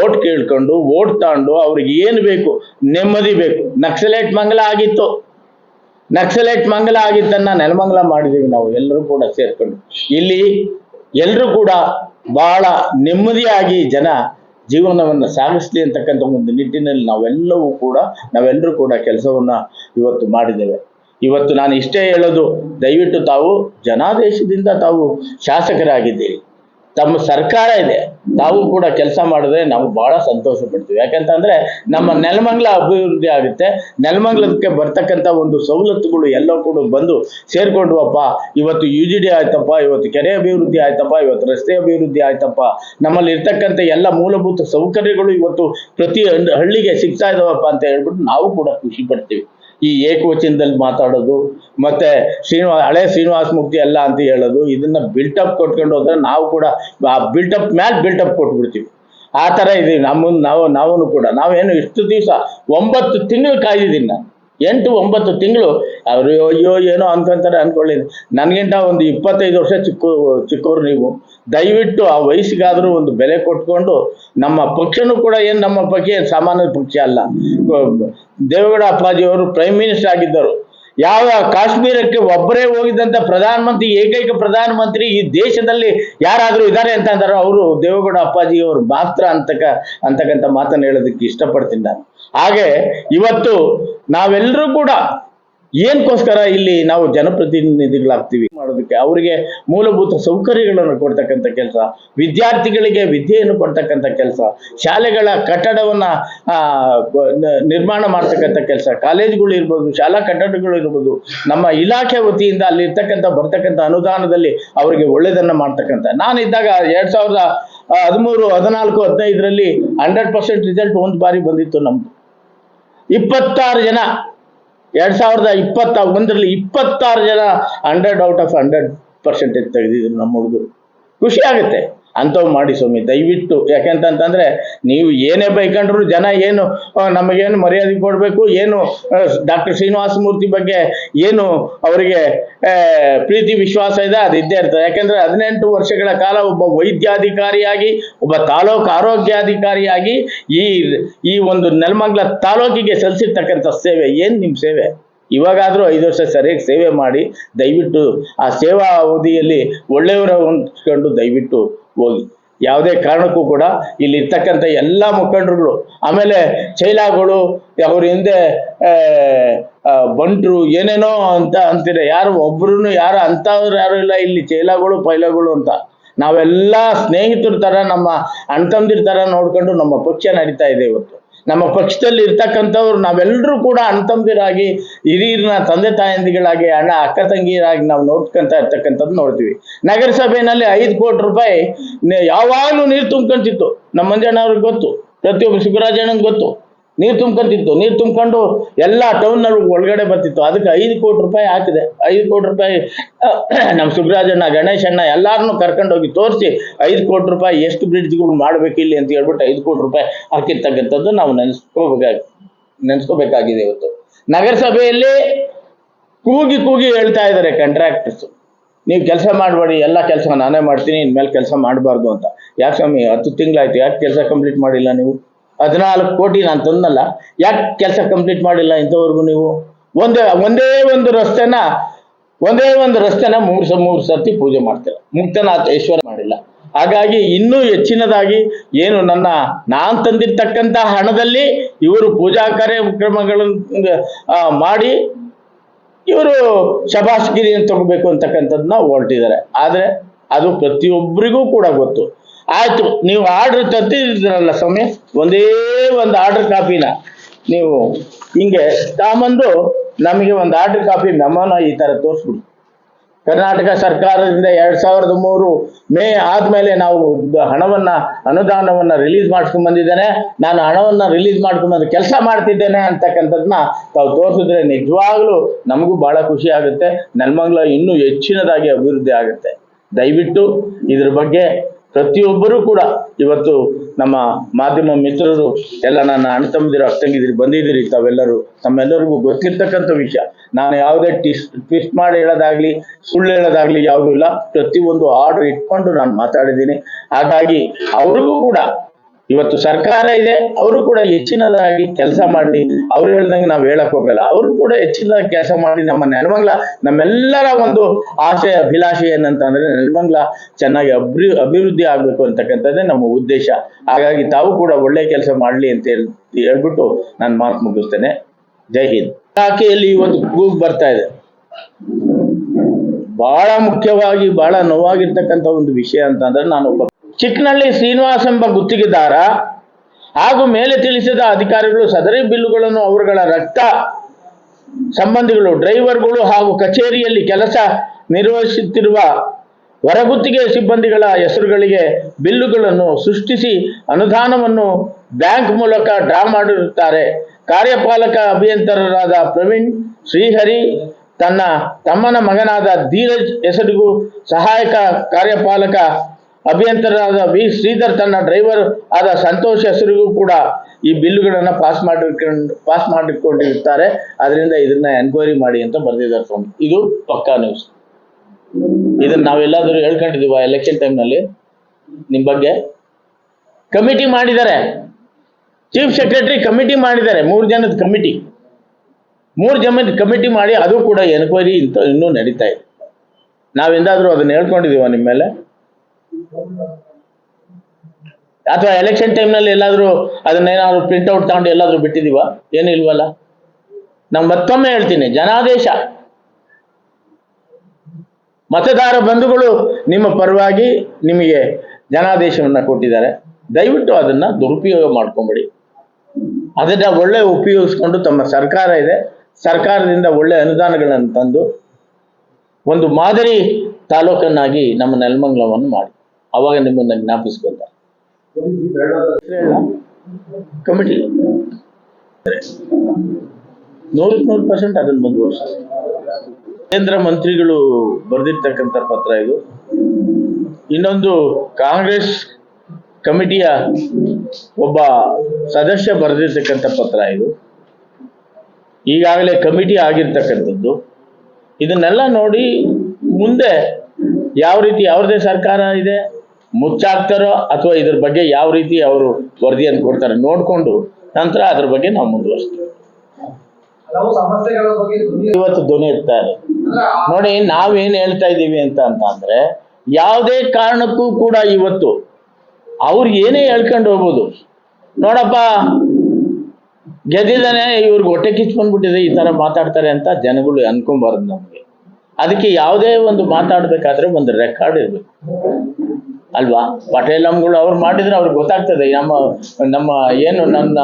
ಓಟ್ ಕೇಳ್ಕೊಂಡು ಓಟ್ ತಗೊಂಡು ಅವ್ರಿಗೆ ಏನು ಬೇಕು, ನೆಮ್ಮದಿ ಬೇಕು. ನಕ್ಸಲೇಟ್ ಮಂಗಲ ಆಗಿತ್ತು. ನಕ್ಸಲೇಟ್ ಮಂಗಲ ಆಗಿದ್ದನ್ನ ನೆಲಮಂಗಲ ಮಾಡಿದೀವಿ ನಾವು, ಎಲ್ಲರೂ ಕೂಡ ಸೇರ್ಕೊಂಡು. ಇಲ್ಲಿ ಎಲ್ಲರೂ ಕೂಡ ಬಹಳ ನೆಮ್ಮದಿಯಾಗಿ ಜನ ಜೀವನವನ್ನು ಸಾಗಿಸಲಿ ಅಂತಕ್ಕಂಥ ಒಂದು ನಿಟ್ಟಿನಲ್ಲಿ ನಾವೆಲ್ಲವೂ ಕೂಡ, ನಾವೆಲ್ಲರೂ ಕೂಡ ಕೆಲಸವನ್ನು ಇವತ್ತು ಮಾಡಿದ್ದೇವೆ. ಇವತ್ತು ನಾನು ಇಷ್ಟೇ ಹೇಳೋದು, ದಯವಿಟ್ಟು ತಾವು ಜನಾದೇಶದಿಂದ ತಾವು ಶಾಸಕರಾಗಿದ್ದೀರಿ. ತಮ್ಮ ಸರ್ಕಾರ ಇದೆ, ತಾವು ಕೂಡ ಕೆಲಸ ಮಾಡಿದ್ರೆ ನಾವು ಬಹಳ ಸಂತೋಷ ಪಡ್ತೀವಿ ಯಾಕಂತಂದ್ರೆ ನಮ್ಮ ನೆಲಮಂಗ್ಲ ಅಭಿವೃದ್ಧಿ ಆಗುತ್ತೆ. ನೆಲಮಂಗ್ಲಕ್ಕೆ ಬರ್ತಕ್ಕಂಥ ಒಂದು ಸವಲತ್ತುಗಳು ಎಲ್ಲ ಕೂಡ ಬಂದು ಸೇರ್ಕೊಂಡ್ವಪ್ಪ ಇವತ್ತು ಯು ಜಿ ಡಿ ಆಯ್ತಪ್ಪ, ಇವತ್ತು ಕೆರೆ ಅಭಿವೃದ್ಧಿ ಆಯ್ತಪ್ಪ, ಇವತ್ತು ರಸ್ತೆ ಅಭಿವೃದ್ಧಿ ಆಯ್ತಪ್ಪ. ನಮ್ಮಲ್ಲಿ ಇರ್ತಕ್ಕಂಥ ಎಲ್ಲ ಮೂಲಭೂತ ಸೌಕರ್ಯಗಳು ಇವತ್ತು ಪ್ರತಿ ಹಳ್ಳಿ- ಹಳ್ಳಿಗೆ ಸಿಗ್ತಾ ಇದಾವಪ್ಪ ಅಂತ ಹೇಳ್ಬಿಟ್ಟು ನಾವು ಕೂಡ ಖುಷಿ ಪಡ್ತೀವಿ. ಈ ಏಕವಚನದಲ್ಲಿ ಮಾತಾಡೋದು, ಮತ್ತೆ ಶ್ರೀನಿವಾ, ಹಳೆ ಶ್ರೀನಿವಾಸ ಮುಕ್ತಿ ಅಲ್ಲ ಅಂತ ಹೇಳೋದು, ಇದನ್ನ ಬಿಲ್ಟಪ್ ಕೊಟ್ಕೊಂಡು ಹೋದ್ರೆ ನಾವು ಕೂಡ ಆ ಬಿಲ್ಟಪ್ ಮ್ಯಾಲ್ ಬಿಲ್ಟಪ್ ಕೊಟ್ಬಿಡ್ತೀವಿ. ಆ ಥರ ಇದೀವಿ. ನಮ್ಮ ನಾವು ನಾವೂ ಕೂಡ. ನಾವೇನು ಇಷ್ಟು ದಿವಸ ಒಂಬತ್ತು ತಿಂಗಳು ಕಾಯ್ದಿದ್ದೀನಿ ನಾನು ಎಂಟು ಒಂಬತ್ತು ತಿಂಗಳು ಅವರು, ಅಯ್ಯೋ, ಏನೋ ಅನ್ಕೊಂತಾರೆ ಅನ್ಕೊಳ್ಳಿ ನನಗಿಂತ ಒಂದು ಇಪ್ಪತ್ತೈದು ವರ್ಷ ಚಿಕ್ಕ ಚಿಕ್ಕವ್ರು ನೀವು. ದಯವಿಟ್ಟು ಆ ವಯಸ್ಸಿಗಾದರೂ ಒಂದು ಬೆಲೆ ಕೊಟ್ಕೊಂಡು ನಮ್ಮ ಪಕ್ಷನೂ ಕೂಡ ಏನು ನಮ್ಮ ಏನ್ ಸಾಮಾನ್ಯ ಪಕ್ಷ ಅಲ್ಲ. ದೇವೇಗೌಡ ಅಪ್ಪಾಜಿಯವರು ಪ್ರೈಮ್ ಮಿನಿಸ್ಟರ್ ಆಗಿದ್ದರು. ಯಾವ ಕಾಶ್ಮೀರಕ್ಕೆ ಒಬ್ಬರೇ ಹೋಗಿದ್ದಂತ ಪ್ರಧಾನಮಂತ್ರಿ, ಏಕೈಕ ಪ್ರಧಾನಮಂತ್ರಿ ಈ ದೇಶದಲ್ಲಿ ಯಾರಾದರೂ ಇದ್ದಾರೆ ಅಂತ ಅಂದ್ರೆ ಅವರು ದೇವೇಗೌಡ ಅಪ್ಪಾಜಿ ಅವರು ಮಾತ್ರ ಅಂತಕ, ಅಂತಕ್ಕಂಥ ಮಾತನ್ನು ಹೇಳೋದಕ್ಕೆ ಇಷ್ಟಪಡ್ತೀನಿ ನಾನು. ಹಾಗೆ ಇವತ್ತು ನಾವೆಲ್ಲರೂ ಕೂಡ ಏನಕ್ಕೋಸ್ಕರ ಇಲ್ಲಿ ನಾವು ಜನಪ್ರತಿನಿಧಿಗಳಾಗ್ತೀವಿ ಮಾಡೋದಕ್ಕೆ? ಅವರಿಗೆ ಮೂಲಭೂತ ಸೌಕರ್ಯಗಳನ್ನು ಕೊಡ್ತಕ್ಕಂಥ ಕೆಲಸ, ವಿದ್ಯಾರ್ಥಿಗಳಿಗೆ ವಿದ್ಯೆಯನ್ನು ಕೊಡ್ತಕ್ಕಂಥ ಕೆಲಸ, ಶಾಲೆಗಳ ಕಟ್ಟಡವನ್ನ ನಿರ್ಮಾಣ ಮಾಡ್ತಕ್ಕಂಥ ಕೆಲಸ, ಕಾಲೇಜುಗಳು ಇರ್ಬೋದು, ಶಾಲಾ ಕಟ್ಟಡಗಳು ಇರ್ಬೋದು, ನಮ್ಮ ಇಲಾಖೆ ವತಿಯಿಂದ ಅಲ್ಲಿ ಇರ್ತಕ್ಕಂಥ ಬರ್ತಕ್ಕಂಥ ಅನುದಾನದಲ್ಲಿ ಅವರಿಗೆ ಒಳ್ಳೆಯದನ್ನ ಮಾಡ್ತಕ್ಕಂಥ. ನಾನಿದ್ದಾಗ ಎರಡ್ ಸಾವಿರದ ಹದಿಮೂರು, ಹದಿನಾಲ್ಕು, ಹದಿನೈದರಲ್ಲಿ ಹಂಡ್ರೆಡ್ ಪರ್ಸೆಂಟ್ ರಿಸಲ್ಟ್ ಒಂದು ಬಾರಿ ಬಂದಿತ್ತು ನಮ್ಮದು ಇಪ್ಪತ್ತಾರು ಜನ ಎರಡ್ ಸಾವಿರದ ಇಪ್ಪತ್ತ ಒಂದರಲ್ಲಿ ಇಪ್ಪತ್ತಾರು ಜನ hundred out of hundred percentage ತೆಗೆದಿದ್ರು ನಮ್ಮ ಹುಡುಗರು. ಖುಷಿ ಆಗುತ್ತೆ. ಅಂಥವು ಮಾಡಿ ಸ್ವಾಮಿ, ದಯವಿಟ್ಟು. ಯಾಕೆಂತಂತಂದ್ರೆ ನೀವು ಏನೇ ಬೈಕೊಂಡ್ರು ಜನ ಏನು ನಮಗೇನು ಮರ್ಯಾದೆ ಕೊಡಬೇಕು, ಏನು ಡಾಕ್ಟರ್ ಶ್ರೀನಿವಾಸ ಮೂರ್ತಿ ಬಗ್ಗೆ ಏನು ಅವರಿಗೆ ಪ್ರೀತಿ, ವಿಶ್ವಾಸ ಇದೆ, ಅದು ಇದ್ದೇ ಇರ್ತದೆ. ಯಾಕೆಂದ್ರೆ ಹದಿನೆಂಟು ವರ್ಷಗಳ ಕಾಲ ಒಬ್ಬ ವೈದ್ಯಾಧಿಕಾರಿಯಾಗಿ, ಒಬ್ಬ ತಾಲೂಕು ಆರೋಗ್ಯಾಧಿಕಾರಿಯಾಗಿ ಈ ಈ ಒಂದು ನೆಲಮಂಗಲ ತಾಲೂಕಿಗೆ ಸಲ್ಲಿಸಿರ್ತಕ್ಕಂಥ ಸೇವೆ, ಏನು ನಿಮ್ಮ ಸೇವೆ? ಇವಾಗಾದರೂ ಐದು ವರ್ಷ ಸರಿಯಾಗಿ ಸೇವೆ ಮಾಡಿ ದಯವಿಟ್ಟು ಆ ಸೇವಾ ಅವಧಿಯಲ್ಲಿ ಒಳ್ಳೆಯವರ ಹೊಂದ್ಕೊಂಡು ದಯವಿಟ್ಟು ಹೋಗಿ. ಯಾವುದೇ ಕಾರಣಕ್ಕೂ ಕೂಡ ಇಲ್ಲಿ ಇರ್ತಕ್ಕಂಥ ಎಲ್ಲ ಮುಖಂಡರುಗಳು, ಆಮೇಲೆ ಚೈಲಾಗಳು ಅವ್ರ ಹಿಂದೆ ಬಂಟ್ರು ಏನೇನೋ ಅಂತ ಅಂತೀರ ಯಾರು ಒಬ್ರು ಯಾರು ಅಂಥವ್ರು ಯಾರು ಇಲ್ಲ, ಇಲ್ಲಿ ಚೈಲಾಗಳು ಪೈಲಾಗಳು ಅಂತ. ನಾವೆಲ್ಲ ಸ್ನೇಹಿತರ ಥರ, ನಮ್ಮ ಅಣ್ಣ ತಮ್ಮದಿರ ಥರ ನೋಡ್ಕೊಂಡು ನಮ್ಮ ಪಕ್ಷ ನಡೀತಾ ಇದೆ ಇವತ್ತು. ನಮ್ಮ ಪಕ್ಷದಲ್ಲಿ ಇರ್ತಕ್ಕಂಥವ್ರು ನಾವೆಲ್ಲರೂ ಕೂಡ ಅಣ್ಣ ತಮ್ಮದಿರಾಗಿ ಹಿರಿಯರನ್ನ, ತಂದೆ ತಾಯಂದಿಗಳಾಗಿ, ಅಣ್ಣ, ಅಕ್ಕ ತಂಗಿಯರಾಗಿ ನಾವು ನೋಡ್ಕೊಂತ ಇರ್ತಕ್ಕಂಥದ್ದು ನೋಡ್ತೀವಿ. ನಗರಸಭೆಯಲ್ಲಿ ಐದು ಕೋಟಿ ರೂಪಾಯಿ ಯಾವಾಗಲೂ ನೀರು ತುಂಬ್ಕೊಂತಿತ್ತು. ನಮ್ಮ ಮಂಜಣ್ಣ ಅವ್ರಿಗೆ ಗೊತ್ತು. ಪ್ರತಿಯೊಬ್ಬ ಶಿವರಾಜಣ್ಣಂಗೆ ಗೊತ್ತು. ನೀರು ತುಂಬ್ಕೊಂತಿತ್ತು, ನೀರು ತುಂಬ್ಕೊಂಡು ಎಲ್ಲ ಟೌನ್ನಲ್ಲಿ ಒಳಗಡೆ ಬರ್ತಿತ್ತು. ಅದಕ್ಕೆ ಐದು ಕೋಟಿ ರೂಪಾಯಿ ಹಾಕಿದೆ. ಐದು ಕೋಟಿ ರೂಪಾಯಿ ನಮ್ಮ ಸುಬ್ರಾಜಣ್ಣ ಗಣೇಶಣ್ಣ ಎಲ್ಲರನ್ನೂ ಕರ್ಕೊಂಡು ಹೋಗಿ ತೋರಿಸಿ ಐದು ಕೋಟಿ ರೂಪಾಯಿ ಎಷ್ಟು ಬ್ರಿಡ್ಜ್ಗಳು ಮಾಡಬೇಕು ಇಲ್ಲಿ ಅಂತ ಹೇಳ್ಬಿಟ್ಟು ಐದು ಕೋಟಿ ರೂಪಾಯಿ ಹಾಕಿರ್ತಕ್ಕಂಥದ್ದು ನಾವು ನೆನೆಸ್ಕೋಬೇಕಾಗಿ, ನೆನೆಸ್ಕೋಬೇಕಾಗಿದೆ ಇವತ್ತು. ನಗರಸಭೆಯಲ್ಲಿ ಕೂಗಿ ಕೂಗಿ ಹೇಳ್ತಾ ಇದ್ದಾರೆ ಕಾಂಟ್ರಾಕ್ಟರ್ಸ್ ನೀವು ಕೆಲಸ ಮಾಡಬೇಡಿ, ಎಲ್ಲ ಕೆಲಸ ನಾನೇ ಮಾಡ್ತೀನಿ, ಇನ್ಮೇಲೆ ಕೆಲಸ ಮಾಡಬಾರ್ದು ಅಂತ. ಯಾಕೆ ಸ್ವಾಮಿ, ಹತ್ತು ತಿಂಗಳಾಯ್ತು, ಯಾಕೆ ಕೆಲಸ ಕಂಪ್ಲೀಟ್ ಮಾಡಿಲ್ಲ ನೀವು? ಹದಿನಾಲ್ಕು ಕೋಟಿ ನಾನು ತಂದಲ್ಲ. ಯಾಕೆ ಕೆಲಸ ಕಂಪ್ಲೀಟ್ ಮಾಡಿಲ್ಲ ಇಂಥವ್ರಿಗೂ ನೀವು? ಒಂದೇ ಒಂದೇ ಒಂದು ರಸ್ತೆನ, ಒಂದೇ ಒಂದು ರಸ್ತೆನ ಮೂರು ಸ, ಮೂರು ಸರ್ತಿ ಪೂಜೆ ಮಾಡ್ತಾರೆ ಮುಕ್ತನಾಥ ಈಶ್ವರ ಮಾಡಿಲ್ಲ. ಹಾಗಾಗಿ ಇನ್ನೂ ಹೆಚ್ಚಿನದಾಗಿ ಏನು ನನ್ನ, ನಾನು ತಂದಿರ್ತಕ್ಕಂಥ ಹಣದಲ್ಲಿ ಇವರು ಪೂಜಾ ಕಾರ್ಯಕ್ರಮಗಳನ್ನು ಮಾಡಿ ಇವರು ಶಬಾಷ್ಗಿರಿಯನ್ನು ತಗೋಬೇಕು ಅಂತಕ್ಕಂಥದ್ದನ್ನ ಹೊರಟಿದ್ದಾರೆ. ಆದರೆ ಅದು ಪ್ರತಿಯೊಬ್ಬರಿಗೂ ಕೂಡ ಗೊತ್ತು. ಆಯ್ತು, ನೀವು ಆರ್ಡರ್ ತರ್ತಿದ್ದೀರಲ್ಲ ಸ್ವಾಮಿ, ಒಂದೇ ಒಂದು ಆರ್ಡರ್ ಕಾಪಿನ. ನೀವು ಹಿಂಗೆ ತಾಮಂದು ನಮಗೆ ಒಂದು ಆರ್ಡರ್ ಕಾಪಿ ಮೆಮೋನ ಈ ಥರ ತೋರಿಸ್ಬಿಡಿ. ಕರ್ನಾಟಕ ಸರ್ಕಾರದಿಂದ ಎರಡ್ ಸಾವಿರದ ಮೂರು ಮೇ ಆದ್ಮೇಲೆ ನಾವು ಹಣವನ್ನ, ಅನುದಾನವನ್ನ ರಿಲೀಸ್ ಮಾಡ್ಕೊಂಡ್ ಬಂದಿದ್ದೇನೆ. ನಾನು ಹಣವನ್ನ ರಿಲೀಸ್ ಮಾಡ್ಕೊಂಡ್ ಬಂದು ಕೆಲಸ ಮಾಡ್ತಿದ್ದೇನೆ ಅಂತಕ್ಕಂಥದ್ನ ತಾವು ತೋರಿಸಿದ್ರೆ ನಿಜವಾಗ್ಲೂ ನಮಗೂ ಬಹಳ ಖುಷಿ ಆಗುತ್ತೆ. ನೆಲಮಂಗ್ಲ ಇನ್ನೂ ಹೆಚ್ಚಿನದಾಗಿ ಅಭಿವೃದ್ಧಿ ಆಗುತ್ತೆ. ದಯವಿಟ್ಟು ಇದ್ರ ಬಗ್ಗೆ ಪ್ರತಿಯೊಬ್ಬರೂ ಕೂಡ ಇವತ್ತು ನಮ್ಮ ಮಾಧ್ಯಮ ಮಿತ್ರರು ಎಲ್ಲ ನನ್ನ ಅಣ್ಣ ತಮ್ಮದಿರು ಅಕ್ಕಂಗಿದಿರಿ ಬಂದಿದ್ದೀರಿ, ತಾವೆಲ್ಲರೂ ತಮ್ಮೆಲ್ಲರಿಗೂ ಗೊತ್ತಿರ್ತಕ್ಕಂಥ ವಿಷಯ. ನಾನು ಯಾವುದೇ ಟಿಸ್ ಟ್ವಿಸ್ಟ್ ಮಾಡಿ ಹೇಳೋದಾಗ್ಲಿ, ಸುಳ್ಳು ಹೇಳೋದಾಗ್ಲಿ ಯಾವುದೂ ಇಲ್ಲ. ಪ್ರತಿಯೊಂದು ಆರ್ಡರ್ ಇಟ್ಕೊಂಡು ನಾನು ಮಾತಾಡಿದ್ದೀನಿ. ಹಾಗಾಗಿ ಅವ್ರಿಗೂ ಕೂಡ ಇವತ್ತು ಸರ್ಕಾರ ಇದೆ, ಅವರು ಕೂಡ ಹೆಚ್ಚಿನದಾಗಿ ಕೆಲಸ ಮಾಡಲಿ ಅವ್ರು ಹೇಳ್ದಂಗೆ ನಾವು ಹೇಳಕ್ ಹೋಗಲ್ಲ. ಅವರು ಕೂಡ ಹೆಚ್ಚಿನದಾಗಿ ಕೆಲಸ ಮಾಡಿ ನಮ್ಮ ನೆಲಮಂಗ್ಲ, ನಮ್ಮೆಲ್ಲರ ಒಂದು ಆಸೆ, ಅಭಿಲಾಷೆ ಏನಂತಂದ್ರೆ ನೆಲಮಂಗ್ಲ ಚೆನ್ನಾಗಿ ಅಭಿ ಅಭಿವೃದ್ಧಿ ಆಗ್ಬೇಕು ಅಂತಕ್ಕಂಥದ್ದೇ ನಮ್ಮ ಉದ್ದೇಶ. ಹಾಗಾಗಿ ತಾವು ಕೂಡ ಒಳ್ಳೆ ಕೆಲಸ ಮಾಡ್ಲಿ ಅಂತ ಹೇಳಿ, ಹೇಳ್ಬಿಟ್ಟು ನಾನು ಮಾತು ಮುಗಿಸ್ತೇನೆ. ಜೈ ಹಿಂದ್. ಇಲಾಖೆಯಲ್ಲಿ ಇವತ್ತು ಕೂಗ್ ಬರ್ತಾ ಇದೆ. ಬಹಳ ಮುಖ್ಯವಾಗಿ ಬಹಳ ನೋವಾಗಿರ್ತಕ್ಕಂಥ ಒಂದು ವಿಷಯ ಅಂತಂದ್ರೆ ನಾನು ಚಿಕ್ಕನಳ್ಳಿ ಶ್ರೀನಿವಾಸ್ ಎಂಬ ಗುತ್ತಿಗೆದಾರ ಹಾಗೂ ಮೇಲೆ ತಿಳಿಸಿದ ಅಧಿಕಾರಿಗಳು ಸದರಿ ಬಿಲ್ಲುಗಳನ್ನು ಅವರುಗಳ ರಕ್ತ ಸಂಬಂಧಿಗಳು, ಡ್ರೈವರ್ಗಳು ಹಾಗೂ ಕಚೇರಿಯಲ್ಲಿ ಕೆಲಸ ನಿರ್ವಹಿಸುತ್ತಿರುವ ಹೊರಗುತ್ತಿಗೆ ಸಿಬ್ಬಂದಿಗಳ ಹೆಸರುಗಳಿಗೆ ಬಿಲ್ಲುಗಳನ್ನು ಸೃಷ್ಟಿಸಿ ಅನುದಾನವನ್ನು ಬ್ಯಾಂಕ್ ಮೂಲಕ ಡ್ರಾ ಮಾಡಿರುತ್ತಾರೆ. ಕಾರ್ಯಪಾಲಕ ಅಭಿಯಂತರರಾದ ಪ್ರವೀಣ್ ಶ್ರೀಹರಿ, ತನ್ನ ತಮ್ಮನ ಮಗನಾದ ಧೀರಜ್ ಹೆಸರಿಗೂ ಸಹಾಯಕ ಕಾರ್ಯಪಾಲಕ ಅಭಿಯಂತರಾದ ವಿ ಶ್ರೀಧರ್ ತನ್ನ ಡ್ರೈವರ್ ಆದ ಸಂತೋಷ್ ಹೆಸರಿಗೂ ಕೂಡ ಈ ಬಿಲ್ಲುಗಳನ್ನ ಪಾಸ್ ಮಾಡಿಕೊಂಡು ಪಾಸ್ ಮಾಡಿಕೊಂಡಿರ್ತಾರೆ. ಅದರಿಂದ ಇದನ್ನ ಎನ್ಕ್ವೈರಿ ಮಾಡಿ ಅಂತ ಬರೆದಿದ್ದಾರೆ ಸ್ವಾಮಿ. ಇದು ಪಕ್ಕಾ ನ್ಯೂಸ್ ಇದನ್ನ ನಾವೆಲ್ಲಾದರೂ ಹೇಳ್ಕೊಂಡಿದೀವ ಎಲೆಕ್ಷನ್ ಟೈಮ್ನಲ್ಲಿ ನಿಮ್ಮ ಬಗ್ಗೆ? ಕಮಿಟಿ ಮಾಡಿದ್ದಾರೆ. ಚೀಫ್ ಸೆಕ್ರೆಟರಿ ಕಮಿಟಿ ಮಾಡಿದ್ದಾರೆ. ಮೂರು ಜನದ ಕಮಿಟಿ. ಮೂರು ಜನದ ಕಮಿಟಿ ಮಾಡಿ ಅದು ಕೂಡ ಎನ್ಕ್ವೈರಿ ಇಂತ ಇನ್ನೂ ನಡೀತಾ ಇದೆ. ನಾವೆಂದಾದ್ರೂ ಅದನ್ನ ಹೇಳ್ಕೊಂಡಿದೀವ ನಿಮ್ಮ ಮೇಲೆ? ಅಥವಾ ಎಲೆಕ್ಷನ್ ಟೈಮ್ನಲ್ಲಿ ಎಲ್ಲಾದರೂ ಅದನ್ನೇನಾದ್ರು ಪ್ರಿಂಟ್ಔಟ್ ತಗೊಂಡು ಎಲ್ಲಾದರೂ ಬಿಟ್ಟಿದೀವ ಏನು ಇಲ್ವಲ್ಲ? ನಾನು ಮತ್ತೊಮ್ಮೆ ಹೇಳ್ತೀನಿ, ಜನಾದೇಶ. ಮತದಾರ ಬಂಧುಗಳು ನಿಮ್ಮ ಪರವಾಗಿ ನಿಮಗೆ ಜನಾದೇಶವನ್ನ ಕೊಟ್ಟಿದ್ದಾರೆ. ದಯವಿಟ್ಟು ಅದನ್ನ ದುರುಪಯೋಗ ಮಾಡ್ಕೊಂಬಿಡಿ. ಅದನ್ನ ಒಳ್ಳೆ ಉಪಯೋಗಿಸ್ಕೊಂಡು ತಮ್ಮ ಸರ್ಕಾರ ಇದೆ. ಸರ್ಕಾರದಿಂದ ಒಳ್ಳೆ ಅನುದಾನಗಳನ್ನು ತಂದು ಒಂದು ಮಾದರಿ ತಾಲೂಕನ್ನಾಗಿ ನಮ್ಮ ನೆಲಮಂಗಲವನ್ನು ಮಾಡಿ. ಅವಾಗ ನಿಮ್ಮನ್ನ ಜ್ಞಾಪಿಸ್ಕೊಂತ ಕಮಿಟಿ ನೂರಕ್ಕೆ ನೂರು ಪರ್ಸೆಂಟ್ ಅದನ್ನು ಮುಂದುವರ್ಸ. ಕೇಂದ್ರ ಮಂತ್ರಿಗಳು ಬರೆದಿರ್ತಕ್ಕಂಥ ಪತ್ರ ಇದು. ಇನ್ನೊಂದು ಕಾಂಗ್ರೆಸ್ ಕಮಿಟಿಯ ಒಬ್ಬ ಸದಸ್ಯ ಬರೆದಿರ್ತಕ್ಕಂಥ ಪತ್ರ ಇದು. ಈಗಾಗಲೇ ಕಮಿಟಿ ಆಗಿರ್ತಕ್ಕಂಥದ್ದು. ಇದನ್ನೆಲ್ಲ ನೋಡಿ ಮುಂದೆ ಯಾವ ರೀತಿ ಅವ್ರದೇ ಸರ್ಕಾರ ಇದೆ ಮುಚ್ಚಾಕ್ತಾರೋ ಅಥವಾ ಇದ್ರ ಬಗ್ಗೆ ಯಾವ ರೀತಿ ಅವರು ವರದಿಯನ್ನು ಕೊಡ್ತಾರೆ ನೋಡಿಕೊಂಡು ನಂತರ ಅದ್ರ ಬಗ್ಗೆ ನಾವು ಮುಂದುವರಿಸ್ತೀವಿ. ಇವತ್ತು ಧ್ವನಿ ಎತ್ತಾರೆ. ಆ- ನೋಡಿ ನಾವೇನು ಹೇಳ್ತಾ ಇದ್ದೀವಿ ಅಂತ ಅಂತ ಅಂದ್ರೆ ಯಾವುದೇ ಕಾರಣಕ್ಕೂ ಕೂಡ ಇವತ್ತು ಅವ್ರು ಏನೇ ಹೇಳ್ಕೊಂಡು ಹೋಗ್ಬೋದು. ನೋಡಪ್ಪ ಗೆದ್ದಿದ್ದಾನೆ ಇವ್ರಿಗೆ ಹೊಟ್ಟೆ ಕಿಚ್ಕೊಂಡ್ಬಿಟ್ಟಿದೆ ಈ ತರ ಮಾತಾಡ್ತಾರೆ ಅಂತ ಜನಗಳು ಅನ್ಕೊಂಬಾರ್ದು ನಮಗೆ. ಅದಕ್ಕೆ ಯಾವುದೇ ಒಂದು ಮಾತಾಡ್ಬೇಕಾದ್ರೆ ಒಂದು ರೆಕಾರ್ಡ್ ಇರ್ಬೇಕು. ಅಲ್ವಾ? ಪಟೇಲಮ್ಗಳು ಅವ್ರು ಮಾಡಿದ್ರೆ ಅವ್ರಿಗೆ ಗೊತ್ತಾಗ್ತದೆ. ನಮ್ಮ ನಮ್ಮ ಏನು ನನ್ನ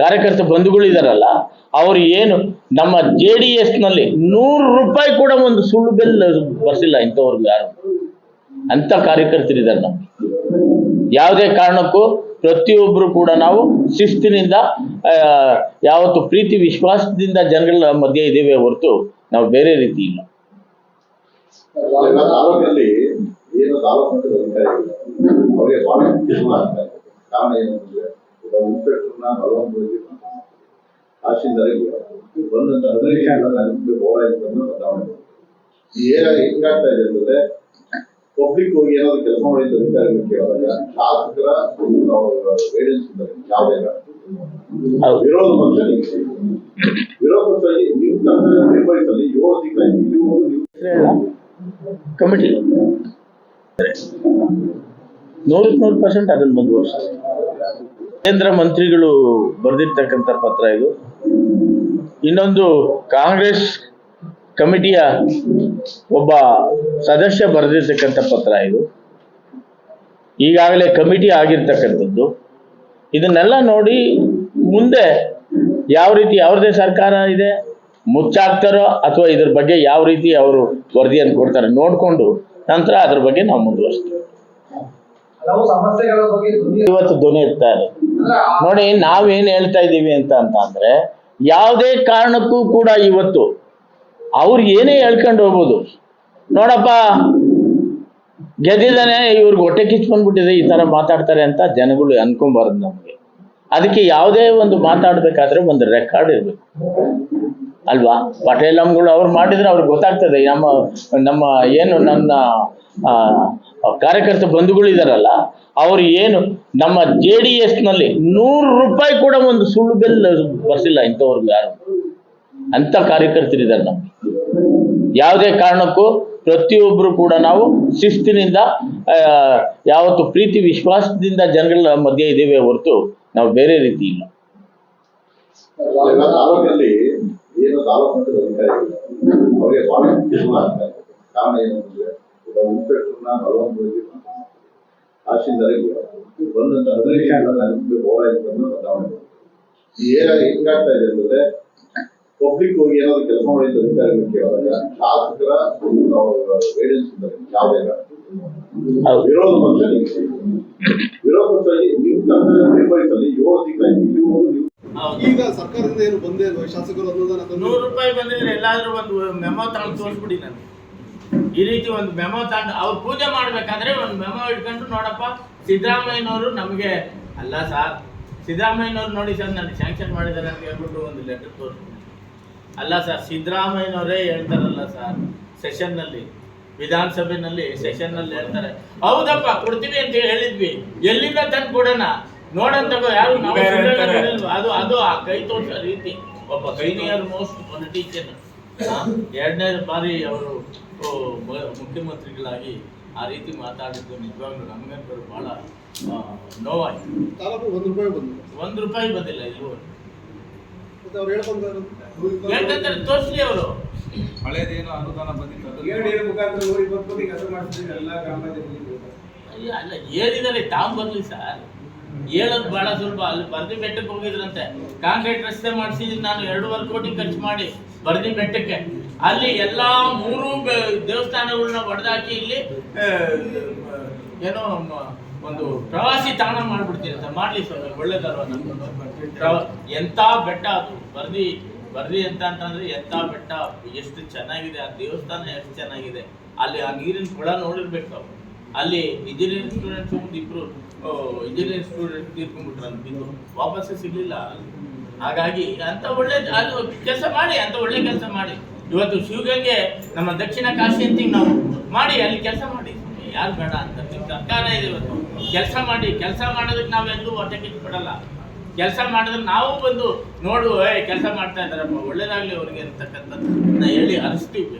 ಕಾರ್ಯಕರ್ತ ಬಂಧುಗಳು ಇದಾರಲ್ಲ, ಅವ್ರು ಏನು ನಮ್ಮ ಜೆ ಡಿ ಎಸ್ನಲ್ಲಿ ನೂರು ರೂಪಾಯಿ ಕೂಡ ಒಂದು ಸುಳ್ಳು ಬೆಲ್ ಬರ್ಸಿಲ್ಲ ಇಂಥವ್ರಿಗೆ ಯಾರು. ಅಂತ ಕಾರ್ಯಕರ್ತರಿದ್ದಾರೆ ನಮ್ಗೆ. ಯಾವುದೇ ಕಾರಣಕ್ಕೂ ಪ್ರತಿಯೊಬ್ಬರು ಕೂಡ ನಾವು ಶಿಸ್ತಿನಿಂದ ಯಾವತ್ತು ಪ್ರೀತಿ, ವಿಶ್ವಾಸದಿಂದ ಜನಗಳ ಮಧ್ಯೆ ಇದ್ದೇವೆ ಹೊರತು ನಾವು ಬೇರೆ ರೀತಿ ಇಲ್ಲ. ಎಲ್ಲ ತಾಲೂಕಲ್ಲಿ ಏನು ತಾಲೂಕು ಮಟ್ಟದ ಅಧಿಕಾರಿಗಳು ಅವರಿಗೆ ಸ್ವಾಗತ ಇಲ್ಲ ಅಂತ ಕಾರಣ ಏನು ಅಂದ್ರೆ ಒಬ್ಬ ಇನ್ಸ್ಪೆಕ್ಟರ್ನ ಬಲವಂತವಾಗಿ ತಹಶೀಲ್ದಾರಿಗೆ ಬಂದಂತ ಹದಿನೈದು ಹೋರಾಟವನ್ನು ಬದಲಾವಣೆ ಮಾಡಿದ್ರು. ಈ ಏರಿಯಾ ಹೆಂಗಾಗ್ತಾ ಇದೆ ಅಂದ್ರೆ ಪಬ್ಲಿಕ್ ಹೋಗಿ ಏನಾದ್ರು ಕೆಲಸ ಮಾಡಿದ ಅಧಿಕಾರಿಗಳು ಕೇಳಿದಾಗ ಶಾಸಕರ ಗೈಡೆನ್ಸ್ ಇದ್ದಾರೆ ಯಾವುದೇ ಹೌದು. ವಿರೋಧ ಪಕ್ಷ ನಿಲ್ಲಿಸಿ ವಿರೋಧ ಪಕ್ಷ ನೀವು ಕರ್ತವ್ಯ ನಿರ್ವಹಿಸಲಿ ಏಳು ತಿಂಗಳಲ್ಲಿ ನೀವು ನೀವು ಕಮಿಟಿ ನೂರಕ್ಕೆ ನೂರು ಪರ್ಸೆಂಟ್ ಅದನ್ನು ಮುಂದುವರ್ಸ. ಕೇಂದ್ರ ಮಂತ್ರಿಗಳು ಬರೆದಿರ್ತಕ್ಕಂಥ ಪತ್ರ ಇದು. ಇನ್ನೊಂದು ಕಾಂಗ್ರೆಸ್ ಕಮಿಟಿಯ ಒಬ್ಬ ಸದಸ್ಯ ಬರೆದಿರ್ತಕ್ಕಂಥ ಪತ್ರ ಇದು. ಈಗಾಗಲೇ ಕಮಿಟಿ ಆಗಿರ್ತಕ್ಕಂಥದ್ದು. ಇದನ್ನೆಲ್ಲ ನೋಡಿ ಮುಂದೆ ಯಾವ ರೀತಿ ಅವ್ರದೇ ಸರ್ಕಾರ ಇದೆ ಮುಚ್ಚಾಕ್ತಾರೋ ಅಥವಾ ಇದ್ರ ಬಗ್ಗೆ ಯಾವ ರೀತಿ ಅವರು ವರದಿಯನ್ನು ಕೊಡ್ತಾರೆ ನೋಡಿಕೊಂಡು ನಂತರ ಅದ್ರ ಬಗ್ಗೆ ನಾವು ಮುಂದುವರಿಸ್ತೀವಿ. ಇವತ್ತು ಧ್ವನಿ ಇರ್ತಾರೆ. ನೋಡಿ ನಾವೇನ್ ಹೇಳ್ತಾ ಇದ್ದೀವಿ ಅಂತ ಅಂತಂದ್ರೆ ಯಾವುದೇ ಕಾರಣಕ್ಕೂ ಕೂಡ ಇವತ್ತು ಅವ್ರು ಏನೇ ಹೇಳ್ಕೊಂಡು ಹೋಗ್ಬೋದು. ನೋಡಪ್ಪ ಗೆದ್ದಿದ್ದಾನೆ ಇವ್ರಿಗೆ ಹೊಟ್ಟೆ ಕಿಚ್ಕೊಂಡ್ಬಿಟ್ಟಿದೆ ಈ ತರ ಮಾತಾಡ್ತಾರೆ ಅಂತ ಜನಗಳು ಅನ್ಕೊಂಬಾರ್ದು ನಮಗೆ. ಅದಕ್ಕೆ ಯಾವುದೇ ಒಂದು ಮಾತಾಡ್ಬೇಕಾದ್ರೆ ಒಂದು ರೆಕಾರ್ಡ್ ಇರ್ಬೇಕು. ಅಲ್ವಾ? ಪಟೇಲಮ್ಗಳು ಅವ್ರು ಮಾಡಿದ್ರೆ ಅವ್ರಿಗೆ ಗೊತ್ತಾಗ್ತದೆ. ನಮ್ಮ ನಮ್ಮ ಏನು ನನ್ನ ಕಾರ್ಯಕರ್ತ ಬಂಧುಗಳು ಇದಾರಲ್ಲ, ಅವ್ರು ಏನು ನಮ್ಮ ಜೆ ಡಿ ಎಸ್ನಲ್ಲಿ ನೂರು ರೂಪಾಯಿ ಕೂಡ ಒಂದು ಸುಳ್ಳು ಬೆಲ್ ಬರ್ಸಿಲ್ಲ ಇಂಥವ್ರಿಗೆ ಯಾರು. ಅಂತ ಕಾರ್ಯಕರ್ತರಿದ್ದಾರೆ ನಮ್ಗೆ. ಯಾವುದೇ ಕಾರಣಕ್ಕೂ ಪ್ರತಿಯೊಬ್ಬರು ಕೂಡ ನಾವು ಶಿಸ್ತಿನಿಂದ ಯಾವತ್ತು ಪ್ರೀತಿ, ವಿಶ್ವಾಸದಿಂದ ಜನಗಳ ಮಧ್ಯೆ ಇದ್ದೇವೆ ಹೊರತು ನಾವು ಬೇರೆ ರೀತಿ ಇಲ್ಲ. ಎಲ್ಲ ತಾಲೂಕಲ್ಲಿ ಏನು ತಾಲೂಕು ಮಟ್ಟದ ಅಧಿಕಾರಿಗಳು ಅವರಿಗೆ ಸ್ವಾಗತ ಇಲ್ಲ ಅಂತ ಕಾರಣ ಏನು ಅಂದ್ರೆ ಒಬ್ಬ ಇನ್ಸ್ಪೆಕ್ಟರ್ನ ಬಲವಂತವಾಗಿ ತಹಶೀಲ್ದಾರಿಗೆ ಬಂದಂತ ಹದಿನೈದು ಹೋರಾಟವನ್ನು ಬದಲಾವಣೆ ಮಾಡಿದ್ರು. ಈ ಏರಿಯಾ ಹೆಂಗಾಗ್ತಾ ಇದೆ ಅಂದ್ರೆ ಪಬ್ಲಿಕ್ ಹೋಗಿ ಏನಾದ್ರು ಕೆಲಸ ಮಾಡಿದ ಅಧಿಕಾರಿಗಳು ಕೇಳಿದಾಗ ಶಾಸಕರ ಗೈಡೆನ್ಸ್ ಇದ್ದಾರೆ ಯಾವುದೇ ಹೌದು. ವಿರೋಧ ಪಕ್ಷ ನಿಲ್ಲಿಸಿ ವಿರೋಧ ಪಕ್ಷ ನೀವು ಕರ್ತವ್ಯ ನಿರ್ವಹಿಸಲಿ ಏಳು ತಿಂಗಳಲ್ಲಿ ನೀವು ನೀವು ಈಗ ಸರ್ಕಾರದಿಂದ ಏನು ಬಂದೇ ಇಲ್ವಾ? ಶಾಸಕರು ಅನುದಾನ ನೂರು ರೂಪಾಯಿ ಬಂದಿದ್ರೆ ಎಲ್ಲಾದ್ರೂ ಒಂದು ಮೆಮೊ ತಗೊಂಡು ತೋರಿಸ್ಬಿಡಿ ನನಗೆ. ಈ ರೀತಿ ಒಂದು ಮೆಮೊ ತಂದು ಅವ್ರು ಪೂಜೆ ಮಾಡ್ಬೇಕಾದ್ರೆ ಒಂದು ಮೆಮೊ ಇಟ್ಕೊಂಡು ನೋಡಪ್ಪ ಸಿದ್ದರಾಮಯ್ಯನವರು ನಮಗೆ ಅಲ್ಲ ಸರ್ ಸಿದ್ದರಾಮಯ್ಯನವ್ರು ನೋಡಿ ಸರ್ ನನಗೆ ಸ್ಯಾಂಕ್ಷನ್ ಮಾಡಿದ್ದಾರೆ ಅಂತ ಹೇಳ್ಬಿಟ್ಟು ಒಂದು ಲೆಟರ್ ತೋರಿಸ್ತೀನಿ ಅಲ್ಲ ಸರ್ ಸಿದ್ದರಾಮಯ್ಯನವರೇ ಹೇಳ್ತಾರಲ್ಲ ಸರ್ ಸೆಷನ್ನಲ್ಲಿ ವಿಧಾನಸಭೆನಲ್ಲಿ ಸೆಷನ್ನಲ್ಲಿ ಹೇಳ್ತಾರೆ. ಹೌದಪ್ಪ ಕೊಡ್ತೀವಿ ಅಂತ ಹೇಳಿದ್ವಿ. ಎಲ್ಲಿಂದ ತಂದು ಕೊಡೋಣ ನೋಡಂತ ಯಾರು ನಾವು ಬೇರೆ. ಅದು ಅದು ಆ ಕೈ ತೋರಿಸೋ ರೀತಿ. ಒಬ್ಬ ಸೀನಿಯರ್ ಮೋಸ್ಟ್ ಪೊಲಿಟಿಷಿಯನ್ ಎರಡನೇ ಬಾರಿ ಅವರು ಓ, ಮ- ಮುಖ್ಯಮಂತ್ರಿಗಳಾಗಿ ಆ ರೀತಿ ಮಾತಾಡಿದ್ದು ನಿಜವಾಗ್ಲೂ ನಮಗಂತೂ ಬಹಳ ಆ, ನೋವಾಯ್ತು. ತಾಲೂಕು ಒಂದು ರೂಪಾಯಿ ಬಂದಿಲ್ಲ ಒಂದು ರೂಪಾಯಿ ಬಂದಿಲ್ಲ ಇಲ್ಲಿವರೆಗೂ ಮತ್ತೆ ಅವ್ರು ಹೇಳ್ಕೊಂತಾರೆ ಹೇಳ್ತಾರೆ ತೋರಿಸ್ಲಿ ಅವರು. ಹಳೇದೇನು ಅನುದಾನ ಬಂದಿತ್ತು ಅದು ಏಳು ಮುಖಾಂತರ ನೂರ ಇಪ್ಪತ್ತು ಕೋಟಿ ಕೆಲಸ ಮಾಡ್ತಿದ್ದೀವಿ ಎಲ್ಲ ಗ್ರಾಮ ಪಂಚಾಯತ್ ಅಯ್ಯ, ಅಲ್ಲ ಏನಿದ್ದಾರೆ ತಾವು ಬರ್ಲಿ ಸರ್. ಹೇಳೋದು ಬಹಳ ಸುಲಭ ಅಲ್ಲಿ ಬರ್ದಿ ಬೆಟ್ಟಕ್ಕೆ ಹೋಗಿದ್ರಂತೆ. ಕಾಂಕ್ರೀಟ್ ರಸ್ತೆ ಮಾಡಿಸಿದ್ರು ನಾನು ಎರಡೂವರೆ ಕೋಟಿ ಖರ್ಚು ಮಾಡಿ ಬರ್ದಿ ಬೆಟ್ಟಕ್ಕೆ. ಅಲ್ಲಿ ಎಲ್ಲಾ ಮೂರು ದೇವಸ್ಥಾನಗಳನ್ನ ಹೊಡೆದಾಕಿ ಇಲ್ಲಿ ಏನೋ ಒಂದು ಪ್ರವಾಸಿ ತಾಣ ಮಾಡ್ಬಿಡ್ತೀನಿ ಅಂತ. ಮಾಡ್ಲಿ ಸರ್ ಒಳ್ಳೇದಲ್ವ ಪ್ರವ- ಎಂತ ಬೆಟ್ಟ ಅದು? ಬರ್ದಿ ಬರ್ದಿ ಅಂತ ಅಂತಂದ್ರೆ ಎಂತ ಬೆಟ್ಟ? ಎಷ್ಟು ಚೆನ್ನಾಗಿದೆ, ಆ ದೇವಸ್ಥಾನ ಎಷ್ಟು ಚೆನ್ನಾಗಿದೆ. ಅಲ್ಲಿ ಆ ನೀರಿನ ಕೊಳ ನೋಡಿರ್ಬೇಕು ಅಲ್ಲಿ ಇಂಜಿನಿಯರಿಂಗ್ ಸ್ಟೂಡೆಂಟ್ಸ್ ಒಂದು ಇಬ್ರು ಇಂಜಿನಿಯರಿಂಗ್ ಸ್ಟೂಡೆಂಟ್ ತೀರ್ಕೊಂಡ್ಬಿಟ್ರು ಬಿದ್ದು. ವಾಪಸ್ಸೇ ಸಿಗ್ಲಿಲ್ಲ ಹಾಗಾಗಿ ಅಂತ ಒಳ್ಳೆ, ಅದು ಕೆಲಸ ಮಾಡಿ, ಅಂತ ಒಳ್ಳೆ ಕೆಲಸ ಮಾಡಿ. ಇವತ್ತು ಶಿವಗಂಗೆ ನಮ್ಮ ದಕ್ಷಿಣ ಕಾಶಿ ಅಂತ ನಾವು ಮಾಡಿ, ಅಲ್ಲಿ ಕೆಲಸ ಮಾಡಿ. ಯಾರು ಬೇಡ ಅಂತ ಸರ್ಕಾರ ಇದೆ ಇವತ್ತು. ಕೆಲಸ ಮಾಡಿ, ಕೆಲಸ ಮಾಡೋದಕ್ಕೆ ನಾವೆಲ್ಲೂ ಹೊಟ್ಟೆ ಬಿಡಲ್ಲ ಕೆಲಸ ಮಾಡಿದ್ರೆ ನಾವು ಬಂದು ನೋಡು ಏ ಕೆಲಸ ಮಾಡ್ತಾ ಇದ್ದಾರಪ್ಪ, ಒಳ್ಳೇದಾಗ್ಲಿ ಅವ್ರಿಗೆ ಅಂತಕ್ಕಂಥದ್ದು. ಹೇಳಿ ಅರಿಸ್ತೀವಿ.